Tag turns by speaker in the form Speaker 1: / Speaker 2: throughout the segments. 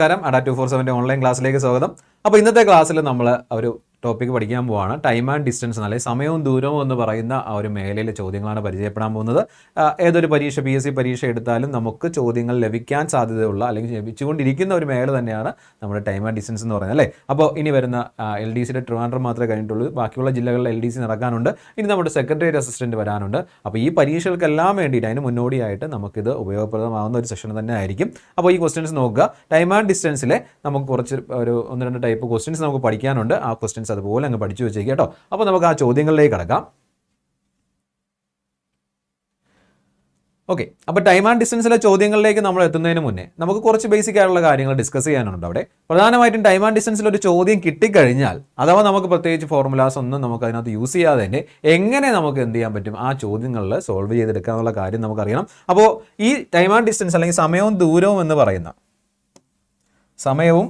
Speaker 1: നമസ്കാരം. Adda two four സെവന്റെ online ക്ലാസ്സിലേക്ക് സ്വാഗതം. അപ്പോൾ ഇന്നത്തെ ക്ലാസ്സിൽ നമ്മൾ ഒരു ടോപ്പിക് പഠിക്കാൻ പോവാണ്. ടൈം ആൻഡ് ഡിസ്റ്റൻസ് അല്ലെങ്കിൽ സമയവും ദൂരവും എന്ന് പറയുന്ന ആ ഒരു മേഖലയിലെ ചോദ്യങ്ങളാണ് പരിചയപ്പെടാൻ പോകുന്നത്. ഏതൊരു പരീക്ഷ പി എസ് സി പരീക്ഷ എടുത്താലും നമുക്ക് ചോദ്യങ്ങൾ ലഭിക്കാൻ സാധ്യതയുള്ള അല്ലെങ്കിൽ ലഭിച്ചുകൊണ്ടിരിക്കുന്ന ഒരു മേഖല തന്നെയാണ് നമ്മുടെ ടൈം ആൻഡ് ഡിസ്റ്റൻസ് എന്ന് പറയുന്നത് അല്ലേ? അപ്പോൾ ഇനി വരുന്ന എൽ ഡി സിയുടെ ട്രിവാൻഡ്രം മാത്രമേ കഴിഞ്ഞിട്ടുള്ളൂ. ബാക്കിയുള്ള ജില്ലകളിൽ എൽ ഡി സി നടക്കാനുണ്ട്. ഇനി നമ്മുടെ സെക്രട്ടറി അസിസ്റ്റന്റ് വരാനുണ്ട്. അപ്പോൾ ഈ പരീക്ഷകൾക്കെല്ലാം വേണ്ടിയിട്ട് അതിന് മുന്നോടിയായിട്ട് നമുക്കിത് ഉപയോഗപ്രദമാകുന്ന ഒരു സെഷൻ തന്നെ ആയിരിക്കും. അപ്പോൾ ഈ ക്വസ്റ്റ്യൻസ് നോക്കുക. ടൈം ആൻഡ് ഡിസ്റ്റൻസിലെ നമുക്ക് കുറച്ച് ഒരു ഒന്ന് രണ്ട് ടൈപ്പ് ക്വസ്റ്റ്യൻസ് നമുക്ക് പഠിക്കാനുണ്ട്. ആ ക്വസ്റ്റ്യൻസ് അതുപോലെ അങ്ങ് പഠിച്ചു വെച്ചേക്കുക കേട്ടോ. അപ്പോൾ നമുക്ക് ആ ചോദ്യങ്ങളിലേക്ക് കടക്കാം. ഓക്കെ അപ്പോൾ ടൈം ആൻഡ് ഡിസ്റ്റൻസിലെ ചോദ്യങ്ങളിലേക്ക് നമ്മൾ എത്തുന്നതിന് മുന്നേ നമുക്ക് കുറച്ച് ബേസിക് ആയിട്ടുള്ള കാര്യങ്ങൾ ഡിസ്കസ് ചെയ്യാനുണ്ട് അവിടെ. പ്രധാനമായിട്ടും ടൈം ആൻഡ് ഡിസ്റ്റൻസിൽ ഒരു ചോദ്യം കിട്ടിക്കഴിഞ്ഞാൽ അഥവാ നമുക്ക് പ്രത്യേകിച്ച് ഫോർമുലാസ് ഒന്നും നമുക്ക് അതിനകത്ത് യൂസ് ചെയ്യാതെ തന്നെ എങ്ങനെ നമുക്ക് എന്ത് ചെയ്യാൻ പറ്റും ആ ചോദ്യങ്ങളിൽ സോൾവ് ചെയ്തെടുക്കുക എന്നുള്ള കാര്യം നമുക്കറിയണം. അപ്പോൾ ഈ ടൈം ആൻഡ് ഡിസ്റ്റൻസ് അല്ലെങ്കിൽ സമയവും ദൂരവും എന്ന് പറയുന്ന സമയവും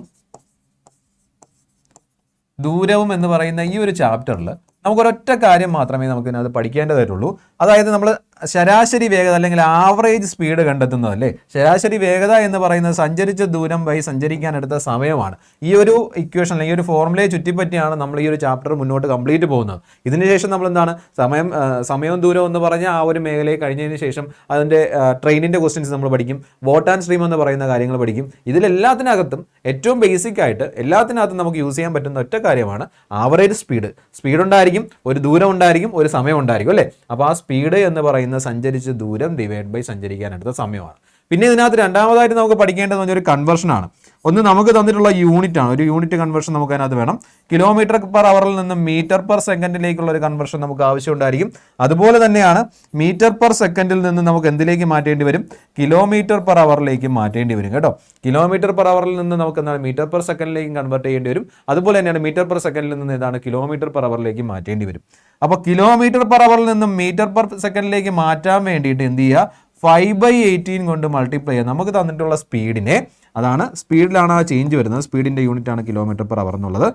Speaker 1: ദൂരവും എന്ന് പറയുന്ന ഈ ഒരു ചാപ്റ്ററിൽ നമുക്കൊരൊറ്റ കാര്യം മാത്രമേ നമുക്ക് ഇതിനകത്ത് പഠിക്കേണ്ടതായിട്ടുള്ളൂ. അതായത് നമ്മൾ ശരാശരി വേഗത അല്ലെങ്കിൽ ആവറേജ് സ്പീഡ് കണ്ടെത്തുന്നത് അല്ലേ? ശരാശരി വേഗത എന്ന് പറയുന്നത് സഞ്ചരിച്ച ദൂരം വഴി സഞ്ചരിക്കാൻ എടുത്ത സമയമാണ്. ഈ ഒരു ഇക്വേഷൻ അല്ലെങ്കിൽ ഒരു ഫോർമുലയെ ചുറ്റിപ്പറ്റിയാണ് നമ്മൾ ഈ ഒരു ചാപ്റ്റർ മുന്നോട്ട് കംപ്ലീറ്റ് പോകുന്നത്. ഇതിനുശേഷം നമ്മൾ എന്താണ്? സമയം സമയവും ദൂരവും എന്ന് പറഞ്ഞ ആ ഒരു മേഖലയെ കഴിഞ്ഞതിന് ശേഷം അതിന്റെ ട്രെയിനിന്റെ ക്വസ്റ്റ്യൻസ് നമ്മൾ പഠിക്കും. വോട്ട് ആൻഡ് സ്ട്രീം എന്ന് പറയുന്ന കാര്യങ്ങൾ പഠിക്കും. ഇതിലെല്ലാത്തിനകത്തും ഏറ്റവും ബേസിക് ആയിട്ട് എല്ലാത്തിനകത്തും നമുക്ക് യൂസ് ചെയ്യാൻ പറ്റുന്ന ഒറ്റ കാര്യമാണ് ആവറേജ് സ്പീഡ് സ്പീഡ് ഉണ്ടായിരിക്കും ഒരു ദൂരം ഉണ്ടായിരിക്കും ഒരു സമയം ഉണ്ടായിരിക്കും അല്ലേ? അപ്പോൾ ആ സ്പീഡ് എന്ന് പറയുന്ന സഞ്ചരിച്ച ദൂരം ഡിവൈഡ് ബൈ സഞ്ചരിക്കാൻ എടുത്ത സമയമാണ്. പിന്നെ ഇതിനകത്ത് രണ്ടാമതായിട്ട് നമുക്ക് പഠിക്കേണ്ടതെന്ന് പറഞ്ഞ ഒരു കൺവേർഷനാണ് ഒന്ന് നമുക്ക് തന്നിട്ടുള്ള യൂണിറ്റ് ആണ്. ഒരു യൂണിറ്റ് കൺവേർഷൻ നമുക്ക് അതിനകത്ത് വേണം കിലോമീറ്റർ പെർ അവറിൽ നിന്ന് മീറ്റർ പെർ സെക്കൻഡിലേക്കുള്ള ഒരു കൺവേർഷൻ നമുക്ക് ആവശ്യമുണ്ടായിരിക്കും. അതുപോലെ തന്നെയാണ് മീറ്റർ പെർ സെക്കൻഡിൽ നിന്ന് നമുക്ക് എന്തിലേക്ക് മാറ്റേണ്ടി വരും? കിലോമീറ്റർ പെർ അവറിലേക്ക് മാറ്റേണ്ടി വരും കേട്ടോ. കിലോമീറ്റർ പെർ അവറിൽ നിന്ന് നമുക്ക് എന്താണ്? മീറ്റർ പെർ സെക്കൻഡിലേക്ക് കൺവേർട്ട് ചെയ്യേണ്ടി വരും. അതുപോലെ തന്നെയാണ് മീറ്റർ പെർ സെക്കൻഡിൽ നിന്ന് ഇതാണ് കിലോമീറ്റർ പെർ അവറിലേക്ക് മാറ്റേണ്ടി വരും. അപ്പോൾ കിലോമീറ്റർ പെർ അവറിൽ നിന്നും മീറ്റർ പെർ സെക്കൻഡിലേക്ക് മാറ്റാൻ വേണ്ടിയിട്ട് എന്ത് ചെയ്യുക? ഫൈവ് ബൈ എയ്റ്റീൻ കൊണ്ട് മൾട്ടിപ്ലൈ ചെയ്യാം. നമുക്ക് തന്നിട്ടുള്ള സ്പീഡിനെ അതാണ് സ്പീഡിലാണ് ആ ചേഞ്ച് വരുന്നത്. സ്പീഡിന്റെ യൂണിറ്റ് ആണ് കിലോമീറ്റർ പെർ അവർ എന്നുള്ളത്.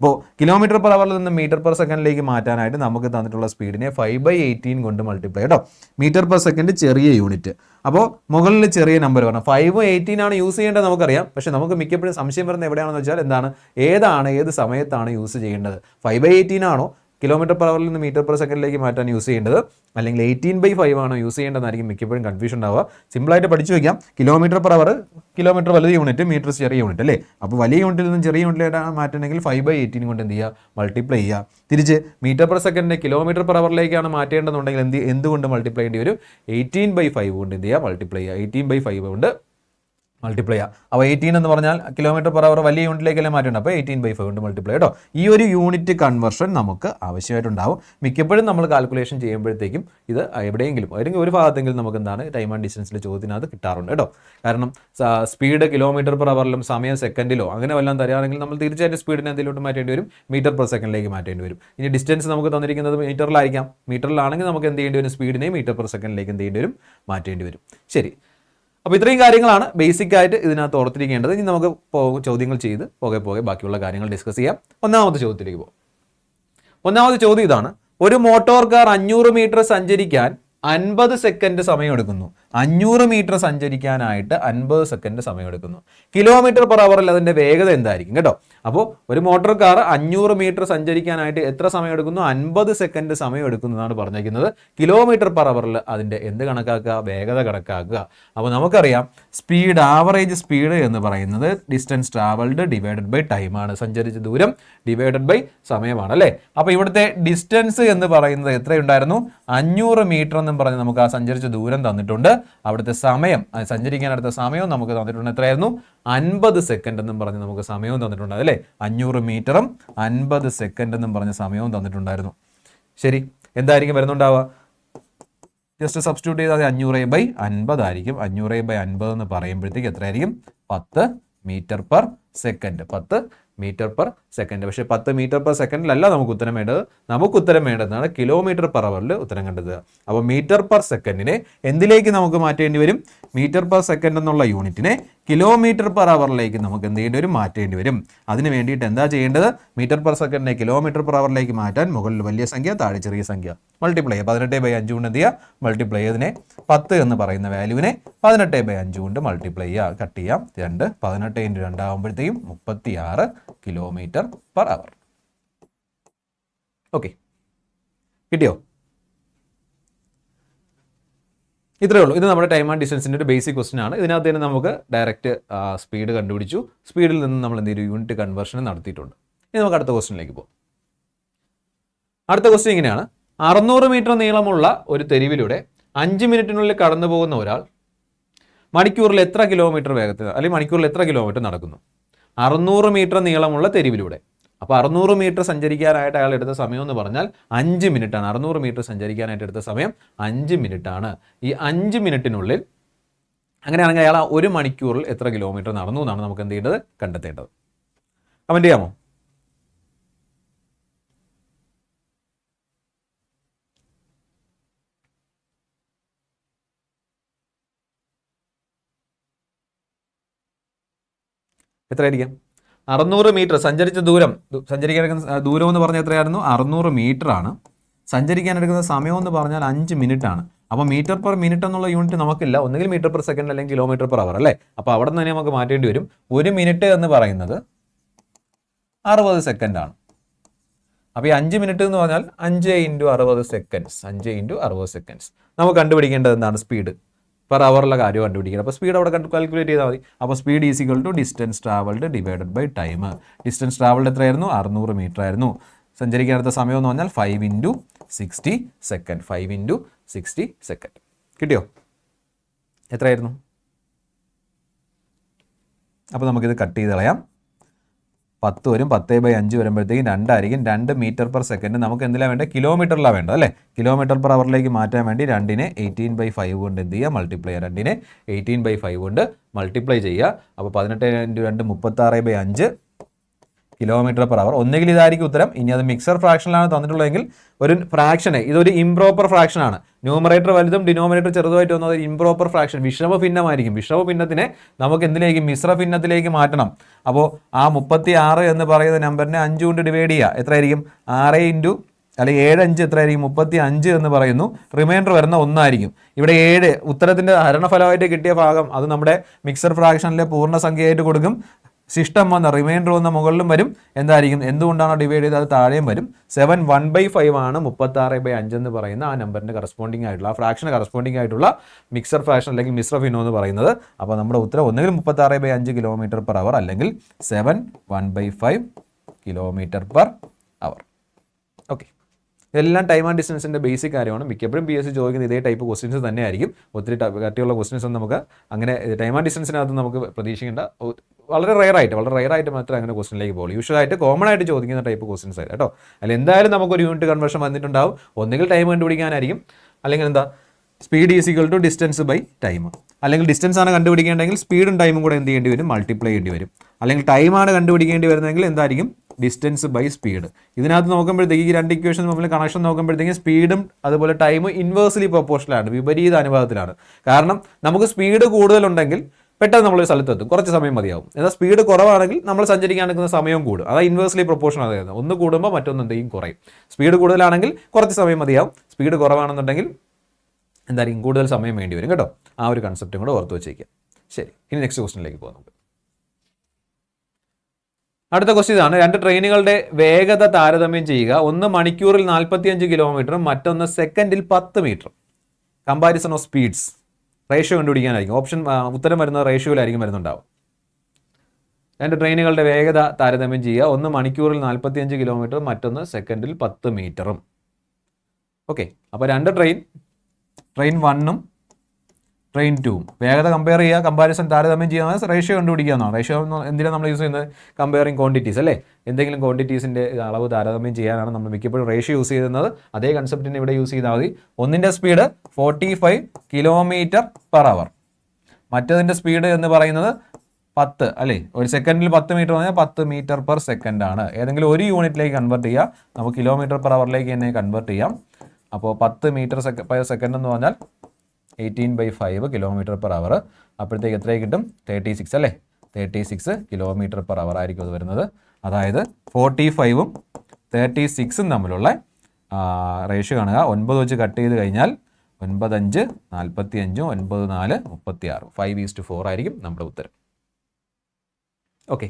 Speaker 1: അപ്പോൾ കിലോമീറ്റർ പെർ അവറിൽ നിന്ന് മീറ്റർ പെർ സെക്കൻഡിലേക്ക് മാറ്റാനായിട്ട് നമുക്ക് തന്നിട്ടുള്ള സ്പീഡിനെ ഫൈവ് ബൈ എയ്റ്റീൻ കൊണ്ട് മൾട്ടിപ്ലൈ കേട്ടോ മീറ്റർ പെർ സെക്കൻഡ് ചെറിയ യൂണിറ്റ് അപ്പോൾ മുകളിൽ ചെറിയ നമ്പർ വരണം ഫൈവ് എയ്റ്റീൻ ആണ് യൂസ് ചെയ്യേണ്ടത് നമുക്കറിയാം. പക്ഷേ നമുക്ക് മിക്കപ്പോഴും സംശയം വരുന്നത് എവിടെയാണെന്ന് വെച്ചാൽ എന്താണ്? ഏതാണ് ഏത് സമയത്താണ് യൂസ് ചെയ്യേണ്ടത്? ഫൈവ് ബൈ എയ്റ്റീൻ ആണോ? കിലോമീറ്റർ പെർ അവറിൽ നിന്ന് മീറ്റർ പെർ സെക്കൻഡിലേക്ക് മാറ്റാൻ യൂസ് ചെയ്യേണ്ടത്. അല്ലെങ്കിൽ എയ്റ്റീൻ ബൈ ഫൈവ് ആണോ യൂസ് ചെയ്യേണ്ടതെന്നായിരിക്കും മിക്കപ്പോഴും കൺഫ്യൂഷൻ ഉണ്ടാവുക. സിമ്പിളായിട്ട് പഠിച്ചു വയ്ക്കാം കിലോമീറ്റർ പെർ അവർ കിലോമീറ്റർ വലിയ യൂണിറ്റ് മീറ്റർ ചെറിയ യൂണിറ്റ് അല്ലേ? അപ്പോൾ വലിയ യൂണിറ്റിൽ നിന്ന് ചെറിയ യൂണിറ്റിലേക്ക് മാറ്റണമെങ്കിൽ ഫൈവ് ബൈ എയ്റ്റീൻ കൊണ്ട് എന്ത് ചെയ്യുക? മൾട്ടിപ്ലൈ ചെയ്യുക. തിരിച്ച് മീറ്റർ പെർ സെക്കൻഡിനെ കിലോമീറ്റർ പെർ അവറിലേക്കാണ് മാറ്റേണ്ടതെന്നുണ്ടെങ്കിൽ എന്ത് എന്തുകൊണ്ട് മൾട്ടിപ്ലൈ ചെയ്യേണ്ടി വരും? എയ്റ്റീൻ ബൈ ഫൈവ് കൊണ്ട് എന്ത് ചെയ്യുക? മൾട്ടിപ്ലൈ ചെയ്യുക. എയ്റ്റീൻ ബൈ ഫൈവ് കൊണ്ട് മൾട്ടിപ്ലൈ ആ അപ്പോൾ എയ്റ്റീൻ എന്ന് പറഞ്ഞാൽ കിലോമീറ്റർ പെർ അവർ വലിയ യൂണിറ്റിലേക്കല്ലേ മാറ്റേണ്ടത്? അപ്പോൾ എയ്റ്റീൻ ബൈ ഫൈവ് കൊണ്ട് മൾട്ടിപ്ലൈ കേട്ടോ ഈ ഒരു യൂണിറ്റ് കൺവേർഷൻ നമുക്ക് ആവശ്യമായിട്ടുണ്ടാവും. മിക്കപ്പോഴും നമ്മൾ കാൽക്കുലേഷൻ ചെയ്യുമ്പോഴത്തേക്കും ഇത് എവിടെയെങ്കിലും അല്ലെങ്കിൽ ഒരു ഭാഗത്തെങ്കിലും നമുക്ക് എന്താണ് ടൈം ആൻഡ് ഡിസ്റ്റൻസിലെ ചോദ്യത്തിനകത്ത് കിട്ടാറുണ്ട് കേട്ടോ കാരണം സ്പീഡ് കിലോമീറ്റർ പെർ അവറിലും സമയം സെക്കൻഡിലോ അങ്ങനെ വല്ലതും തരികയാണെങ്കിൽ നമ്മൾ തീർച്ചയായിട്ടും സ്പീഡിനെ എന്തെങ്കിലും മാറ്റേണ്ടി വരും. മീറ്റർ പെർ സെക്കൻഡിലേക്ക് മാറ്റേണ്ടി വരും. ഇനി ഡിസ്റ്റൻസ് നമുക്ക് തന്നിരിക്കുന്നത് മീറ്ററിലായിരിക്കാം മീറ്ററിലാണെങ്കിൽ നമുക്ക് എന്ത് ചെയ്യേണ്ടി വരും? സ്പീഡിനെ മീറ്റർ പെർ സെക്കൻഡിലേക്ക് എന്ത് ചെയ്യേണ്ടി വരും? മാറ്റേണ്ടി വരും. ശരി. അപ്പോൾ ഇത്രയും കാര്യങ്ങളാണ് ബേസിക് ആയിട്ട് ഇതിനകത്ത് ഓർത്തിരിക്കേണ്ടത്. ഇനി നമുക്ക് ചോദ്യങ്ങൾ ചെയ്ത് പോകെ പോകെ ബാക്കിയുള്ള കാര്യങ്ങൾ ഡിസ്കസ് ചെയ്യാം. ഒന്നാമത്തെ ചോദ്യത്തിലേക്ക് പോകാം ഒന്നാമത്തെ ചോദ്യം ഇതാണ്. ഒരു മോട്ടോർ കാർ അഞ്ഞൂറ് മീറ്റർ സഞ്ചരിക്കാൻ അൻപത് സെക്കൻഡ് സമയമെടുക്കുന്നു. അഞ്ഞൂറ് മീറ്റർ സഞ്ചരിക്കാനായിട്ട് അൻപത് സെക്കൻഡ് സമയമെടുക്കുന്നു. കിലോമീറ്റർ പെർ അവറിൽ അതിന്റെ വേഗത എന്തായിരിക്കും കേട്ടോ? അപ്പോൾ ഒരു മോട്ടോർ കാർ അഞ്ഞൂറ് മീറ്റർ സഞ്ചരിക്കാനായിട്ട് എത്ര സമയം എടുക്കുന്നു അൻപത് സെക്കൻഡ് സമയം എടുക്കുന്നു എന്നാണ് പറഞ്ഞിരിക്കുന്നത് കിലോമീറ്റർ പെർ അവറിൽ അതിന്റെ എന്ത് കണക്കാക്കുക? വേഗത കണക്കാക്കുക. അപ്പോൾ നമുക്കറിയാം സ്പീഡ് ആവറേജ് സ്പീഡ് എന്ന് പറയുന്നത് ഡിസ്റ്റൻസ് ട്രാവൽഡ് ഡിവൈഡഡ് ബൈ ടൈമാണ് സഞ്ചരിച്ച ദൂരം ഡിവൈഡഡ് ബൈ സമയമാണ് അല്ലേ? അപ്പോൾ ഇവിടുത്തെ ഡിസ്റ്റൻസ് എന്ന് പറയുന്നത് എത്രയുണ്ടായിരുന്നു? അഞ്ഞൂറ് മീറ്റർ എന്നും പറഞ്ഞ് നമുക്ക് ആ സഞ്ചരിച്ച ദൂരം തന്നിട്ടുണ്ട്. അവിടുത്തെ സമയം സഞ്ചരിക്കാൻ അടുത്ത സമയവും നമുക്ക് തന്നിട്ടുണ്ട് എത്രയായിരുന്നു? അൻപത് സെക്കൻഡ് എന്നും പറഞ്ഞ് നമുക്ക് സമയവും തന്നിട്ടുണ്ട്. അല്ലേ? അഞ്ഞൂറ് മീറ്ററും അൻപത് സെക്കൻഡ് എന്നും പറഞ്ഞ സമയവും തന്നിട്ടുണ്ടായിരുന്നു. ശരി എന്തായിരിക്കും വരുന്നുണ്ടാവുക? ജസ്റ്റ് സബ്സ്റ്റിറ്റ്യൂട്ട് ചെയ്താൽ അഞ്ഞൂറ് ബൈ അൻപതായിരിക്കും അഞ്ഞൂറ് ബൈ അൻപത് എന്ന് പറയുമ്പോഴത്തേക്ക് എത്രയായിരിക്കും? പത്ത് മീറ്റർ പെർ സെക്കൻഡ് പത്ത് മീറ്റർ പെർ സെക്കൻഡ്. പക്ഷേ പത്ത് മീറ്റർ പെർ സെക്കൻഡിലല്ല നമുക്ക് ഉത്തരം വേണ്ടത്. നമുക്ക് ഉത്തരം വേണ്ടതാണ് കിലോമീറ്റർ പെർ അവറിൽ ഉത്തരം കണ്ടത്. അപ്പോൾ മീറ്റർ പെർ സെക്കൻഡിനെ എന്തിലേക്ക് നമുക്ക് മാറ്റേണ്ടി വരും? മീറ്റർ പെർ സെക്കൻഡ് എന്നുള്ള യൂണിറ്റിനെ കിലോമീറ്റർ പെർ അവറിലേക്ക് നമുക്ക് എന്ത് ചെയ്യേണ്ടി വരും? മാറ്റേണ്ടി വരും. അതിന് വേണ്ടിയിട്ട് എന്താ ചെയ്യേണ്ടത്? മീറ്റർ പെർ സെക്കൻഡിനെ കിലോമീറ്റർ പെർ അവറിലേക്ക് മാറ്റാൻ മുകളിൽ വലിയ സംഖ്യ താഴെ ചെറിയ സംഖ്യ. മൾട്ടിപ്ലൈ പതിനെട്ട് ബൈ അഞ്ച് കൊണ്ട് എന്ത് ചെയ്യുക? മൾട്ടിപ്ലൈ ചെയ്തതിനെ പത്ത് എന്ന് പറയുന്ന വാല്യൂവിനെ പതിനെട്ട് ബൈ അഞ്ച് കൊണ്ട് മൾട്ടിപ്ലൈ ചെയ്യുക കട്ട് ചെയ്യാം. രണ്ട് പതിനെട്ട് ഇന്റു രണ്ടാകുമ്പോഴത്തേക്കും മുപ്പത്തി ആറ് കിലോമീറ്റർ പെർ അവർ ഓക്കെ കിട്ടിയോ? ഇത്രയേ ഉള്ളൂ. ഇത് നമ്മുടെ ടൈം ആൻഡ് ഡിസ്റ്റൻസിന്റെ ഒരു ബേസിക് ക്വസ്റ്റൻ ആണ്. ഇതിനകത്ത് തന്നെ നമുക്ക് ഡയറക്റ്റ് സ്പീഡ് കണ്ടുപിടിച്ചു. സ്പീഡിൽ നിന്ന് നമ്മൾ എന്തെങ്കിലും യൂണിറ്റ് കൺവേർഷൻ നടത്തിയിട്ടുണ്ട്. ഇനി നമുക്ക് അടുത്ത ക്വസ്റ്റിനിലേക്ക് പോകാം അടുത്ത ക്വസ്റ്റ്യൻ ഇങ്ങനെയാണ്. അറുന്നൂറ് മീറ്റർ നീളമുള്ള ഒരു തെരുവിലൂടെ അഞ്ച് മിനിറ്റിനുള്ളിൽ കടന്നു പോകുന്ന ഒരാൾ മണിക്കൂറിൽ എത്ര കിലോമീറ്റർ വേഗത്തിൽ അല്ലെങ്കിൽ മണിക്കൂറിൽ എത്ര കിലോമീറ്റർ നടക്കുന്നു? അറുന്നൂറ് മീറ്റർ നീളമുള്ള തെരുവിലൂടെ. അപ്പോൾ അറുന്നൂറ് മീറ്റർ സഞ്ചരിക്കാനായിട്ട് അയാൾ എടുത്ത സമയം എന്ന് പറഞ്ഞാൽ അഞ്ച് മിനിറ്റാണ്. അറുന്നൂറ് മീറ്റർ സഞ്ചരിക്കാനായിട്ട് എടുത്ത സമയം അഞ്ച് മിനിറ്റാണ്. ഈ അഞ്ച് മിനിറ്റിനുള്ളിൽ അങ്ങനെയാണെങ്കിൽ അയാൾ ഒരു മണിക്കൂറിൽ എത്ര കിലോമീറ്റർ നടന്നു എന്നാണ് നമുക്ക് എന്ത് ചെയ്യേണ്ടത്? കണ്ടെത്തേണ്ടത്. കമന്റ് ചെയ്യാമോ? എത്രയായിരിക്കാം? അറുന്നൂറ് മീറ്റർ സഞ്ചരിച്ച ദൂരം സഞ്ചരിക്കാൻ എടുക്കുന്ന ദൂരം എന്ന് പറഞ്ഞാൽ എത്രയായിരുന്നു? അറുന്നൂറ് മീറ്റർ ആണ് സഞ്ചരിക്കാൻ എടുക്കുന്ന സമയം എന്ന് പറഞ്ഞാൽ അഞ്ച് മിനിറ്റ് ആണ് അപ്പോൾ മീറ്റർ പെർ മിനിറ്റ് എന്നുള്ള യൂണിറ്റ് നമുക്കില്ല. ഒന്നുകിൽ മീറ്റർ പെർ സെക്കൻഡ് അല്ലെങ്കിൽ കിലോമീറ്റർ പെർ അവർ അല്ലേ? അപ്പോൾ അവിടെ നിന്ന് തന്നെ നമുക്ക് മാറ്റേണ്ടി വരും. ഒരു മിനിറ്റ് എന്ന് പറയുന്നത് അറുപത് സെക്കൻഡ് ആണ്. അപ്പോൾ ഈ അഞ്ച് മിനിറ്റ് എന്ന് പറഞ്ഞാൽ അഞ്ച് ഇന്റു അറുപത് സെക്കൻഡ്സ് അഞ്ച് ഇന്റു അറുപത് സെക്കൻഡ്സ്. നമുക്ക് കണ്ടുപിടിക്കേണ്ടത് എന്താണ്? സ്പീഡ്. പെർ അവറുള്ള കാര്യം കണ്ടുപിടിക്കണം. അപ്പോൾ സ്പീഡ് അവിടെ കാൽക്കുലേറ്റ് ചെയ്താൽ മതി. അപ്പോൾ speed is equal to distance travelled divided by time distance travelled എത്രയായിരുന്നു? അറുന്നൂറ് മീറ്റർ ആയിരുന്നു. സഞ്ചരിക്കാനെടുത്ത സമയം എന്ന് പറഞ്ഞാൽ five into sixty second five into sixty second കിട്ടിയോ? എത്രയായിരുന്നു? അപ്പോൾ നമുക്കിത് കട്ട് ചെയ്ത് കളയാം. പത്ത് വരും പത്തേ ബൈ അഞ്ച് വരുമ്പോഴത്തേക്കും രണ്ടായിരിക്കും. രണ്ട് മീറ്റർ പെർ സെക്കൻഡ് നമുക്ക് എന്തിലാണ് വേണ്ടത് കിലോമീറ്ററിലാണ് വേണ്ടത് അല്ലേ? കിലോമീറ്റർ പെർ അവറിലേക്ക് മാറ്റാൻ വേണ്ടി രണ്ടിനെ എയ്റ്റീൻ ബൈ ഫൈവ് കൊണ്ട് എന്ത് ചെയ്യുക? മൾട്ടിപ്ലൈ രണ്ടിനെ എയ്റ്റീൻ ബൈ ഫൈവ് കൊണ്ട് മൾട്ടിപ്ലൈ ചെയ്യുക. അപ്പോൾ പതിനെട്ട് ഇന്റു രണ്ട് മുപ്പത്താറ് ബൈ അഞ്ച് കിലോമീറ്റർ പെർ അവർ ഒന്നുകിൽ ഇതായിരിക്കും ഉത്തരം. ഇനി അത് മിക്സർ ഫ്രാക്ഷനിലാണ് തന്നിട്ടുള്ളതെങ്കിൽ ഒരു ഫ്രാക്ഷനെ ഇതൊരു ഇംപ്രോപ്പർ ഫ്രാക്ഷൻ ആണ്. ന്യൂമറേറ്റർ വലുതും ഡിനോമിനേറ്റർ ചെറുതുമായിട്ട് വന്നത് ഇംപ്രോപ്പർ ഫ്രാക്ഷൻ വിഷമ ഭിന്നമായിരിക്കും. വിഷമ ഭിന്നത്തിനെ നമുക്ക് എന്തിലേക്ക് മിശ്ര ഭിന്നത്തിലേക്ക് മാറ്റണം? അപ്പോൾ ആ മുപ്പത്തി ആറ് എന്ന് പറയുന്ന നമ്പറിനെ അഞ്ച് കൊണ്ട് ഡിവൈഡ് ചെയ്യുക. എത്രയായിരിക്കും? ആറ് ഇന്റു അല്ലെങ്കിൽ ഏഴ് അഞ്ച് എത്രയായിരിക്കും? മുപ്പത്തി അഞ്ച് എന്ന് പറയുന്നു. റിമൈൻഡർ വരുന്ന ഒന്നായിരിക്കും. ഇവിടെ ഏഴ് ഉത്തരത്തിന്റെ ഹരണഫലമായിട്ട് കിട്ടിയ ഭാഗം അത് നമ്മുടെ മിക്സർ ഫ്രാക്ഷനിലെ പൂർണസംഖ്യയായിട്ട് കൊടുക്കും. ശിഷ്ടം വന്ന റിമൈൻഡർ വന്ന മുകളിലും വരും. എന്തായിരിക്കും? എന്തുകൊണ്ടാണോ ഡിവൈഡ് ചെയ്ത് അത് താഴെയും വരും. സെവൻ വൺ ബൈ ഫൈവ് ആണ് മുപ്പത്തി ആറ് ബൈ അഞ്ച് എന്ന് പറയുന്ന ആ നമ്പറിന്റെ കറസ്പോണ്ടിങ് ആയിട്ടുള്ള ആ ഫ്രാക്ഷന് കറസ്പോണ്ടിങ് ആയിട്ടുള്ള മിക്സർ ഫ്രാക്ഷൻ അല്ലെങ്കിൽ മിശ്ര ഫിനോ എന്ന് പറയുന്നത്. അപ്പോൾ നമ്മുടെ ഉത്തരം ഒന്നുകിൽ മുപ്പത്തി ആറ് ബൈ അഞ്ച് കിലോമീറ്റർ പെർ അവർ അല്ലെങ്കിൽ seven one by five kilometre per hour okay ഇതെല്ലാം ടൈം ആൻഡ് ഡിസ്റ്റൻസിന്റെ ബേസിക് കാര്യമാണ്. മിക്കപ്പോഴും പി എസ് സി ചോദിക്കുന്ന ഇതേ ടൈപ്പ് ക്വസ്റ്റ്യൻസ് തന്നെയായിരിക്കും. ഒത്തിരി കട്ടിയുള്ള ക്വസ്റ്റ്യൻസ് ഒന്നും നമുക്ക് അങ്ങനെ ടൈം ആൻഡ് ഡിസ്റ്റൻസിനകത്ത് നമുക്ക് പ്രതീക്ഷിക്കേണ്ട വളരെ റെയർ ആയിട്ട് വളരെ റെയർ ആയിട്ട് മാത്രമേ അങ്ങനെ ക്വസ്റ്റിനിലേക്ക് പോകുള്ളൂ യൂഷ്വൽ ആയിട്ട് കോമൺ ആയിട്ട് ചോദിക്കുന്ന ടൈപ്പ് ക്വസ്റ്റ്യൻസ് ആയിരുന്നു കേട്ടോ. അല്ല എന്തായാലും നമുക്ക് ഒരു യൂണിറ്റ് കൺവേർഷൻ വന്നിട്ടുണ്ടാവും. ഒന്നുകിൽ ടൈം കണ്ടുപിടിക്കാനായിരിക്കും. അല്ലെങ്കിൽ എന്താ speed is equal to distance by time അല്ലെങ്കിൽ ഡിസ്റ്റൻസ് ആണ് കണ്ടുപിടിക്കേണ്ടെങ്കിൽ സ്പീഡും ടൈമും കൂടെ എന്ത് ചെയ്യേണ്ടി വരും? മൾട്ടിപ്ലൈ ചെയ്യേണ്ടി വരും. അല്ലെങ്കിൽ ടൈമാണ് കണ്ടുപിടിക്കേണ്ടി വരുന്നതെങ്കിൽ എന്തായിരിക്കും? ഡിസ്റ്റൻസ് ബൈ സ്പീഡ് ഇതിനകത്ത് നോക്കുമ്പോഴത്തേക്ക് ഈ രണ്ട് ഇക്വേഷൻ തമ്മിൽ കണക്ഷൻ നോക്കുമ്പോഴത്തേക്കും സ്പീഡും അതുപോലെ ടൈമും ഇൻവേഴ്സ്ലി പ്രൊപ്പോർഷനാണ് വിപരീത അനുപാതത്തിലാണ്. കാരണം നമുക്ക് സ്പീഡ് കൂടുതലുണ്ടെങ്കിൽ പെട്ടെന്ന് നമ്മൾ സ്ഥലത്തെത്തും. കുറച്ച് സമയം മതിയാവും. എന്നാൽ സ്പീഡ് കുറവാണെങ്കിൽ നമ്മൾ സഞ്ചരിക്കാൻ എടുക്കുന്ന സമയവും കൂടും. അതായത് ഇൻവേഴ്സ്ലി പ്രൊപ്പോർഷൻ അതായത് ഒന്ന് കൂടുമ്പോൾ മറ്റൊന്ന് എന്തെങ്കിലും കുറയും. സ്പീഡ് കൂടുതലാണെങ്കിൽ കുറച്ച് സമയം മതിയാവും. സ്പീഡ് കുറവാണെന്നുണ്ടെങ്കിൽ എന്തായിരിക്കും കൂടുതൽ സമയം വേണ്ടി വരും. കേട്ടോ? ആ ഒരു കൺസെപ്റ്റും കൂടെ ഓർത്ത് വെച്ചേക്കാം ശരി. ഇനി നെക്സ്റ്റ് ക്വസ്റ്റിനിലേക്ക് പോകാം നമുക്ക് അടുത്ത ക്വസ്റ്റ്യൻ ഇതാണ്. രണ്ട് ട്രെയിനുകളുടെ വേഗത താരതമ്യം ചെയ്യുക. ഒന്ന് മണിക്കൂറിൽ നാൽപ്പത്തിയഞ്ച് കിലോമീറ്ററും മറ്റൊന്ന് സെക്കൻഡിൽ പത്ത് metre comparison of speeds ratio കണ്ടുപിടിക്കാനായിരിക്കും. Option ഉത്തരം വരുന്ന റേഷ്യോയിലായിരിക്കും വരുന്നുണ്ടാവും രണ്ട് ട്രെയിനുകളുടെ വേഗത താരതമ്യം ചെയ്യുക. ഒന്ന് മണിക്കൂറിൽ നാൽപ്പത്തിയഞ്ച് കിലോമീറ്ററും മറ്റൊന്ന് സെക്കൻഡിൽ പത്ത് മീറ്ററും ഓക്കെ അപ്പോൾ രണ്ട് ട്രെയിൻ ട്രെയിൻ വണ്ണും ട്രെയിൻ ടൂവും വേഗത കമ്പയർ ചെയ്യുക കമ്പാരിസൺ താരതമ്യം ചെയ്യുക റേഷ്യോ കണ്ടുപിടിക്കുക എന്നാണ്. റേഷ്യോ എന്തിനാണ് നമ്മൾ യൂസ് ചെയ്യുന്നത്? കമ്പയറിങ് ക്വാണ്ടിറ്റീസ് അല്ലേ? എന്തെങ്കിലും ക്വാണ്ടിറ്റീസിന്റെ അളവ് താരതമ്യം ചെയ്യാനാണ് നമ്മൾ മിക്കപ്പോഴും റേഷ്യോ യൂസ് ചെയ്യുന്നത്. അതേ കൺസെപ്റ്റിന് ഇവിടെ യൂസ് ചെയ്താൽ മതി. ഒന്നിന്റെ speed forty five kilometre per hour മറ്റതിന്റെ speed എന്ന് പറയുന്നത് പത്ത് അല്ലേ? ഒരു സെക്കൻഡിൽ പത്ത് മീറ്റർ പറഞ്ഞാൽ പത്ത് മീറ്റർ പെർ സെക്കൻഡ് ആണ്. ഏതെങ്കിലും ഒരു യൂണിറ്റിലേക്ക് കൺവേർട്ട് ചെയ്യുക. നമുക്ക് കിലോമീറ്റർ പെർ അവറിലേക്ക് തന്നെ കൺവേർട്ട് ചെയ്യാം. അപ്പോൾ പത്ത് മീറ്റർ സെക്കൻഡ് എന്ന് പറഞ്ഞാൽ eighteen by five kilometre per hour അപ്പോഴത്തേക്ക് എത്രയായി കിട്ടും? തേർട്ടി സിക്സ് അല്ലേ? Thirty six kilometre per hour ആയിരിക്കും അത് വരുന്നത്. അതായത് ഫോർട്ടി ഫൈവും തേർട്ടി സിക്സും തമ്മിലുള്ള റേഷ്യോ കാണുക. ഒൻപത് വെച്ച് കട്ട് ചെയ്ത് കഴിഞ്ഞാൽ ഒൻപതഞ്ച് നാൽപ്പത്തി അഞ്ചും ഒൻപത് നാല് മുപ്പത്തി ആറ് ഫൈവ് ഈസ്റ്റ് ഫോർ ആയിരിക്കും നമ്മുടെ ഉത്തരം. ഓക്കെ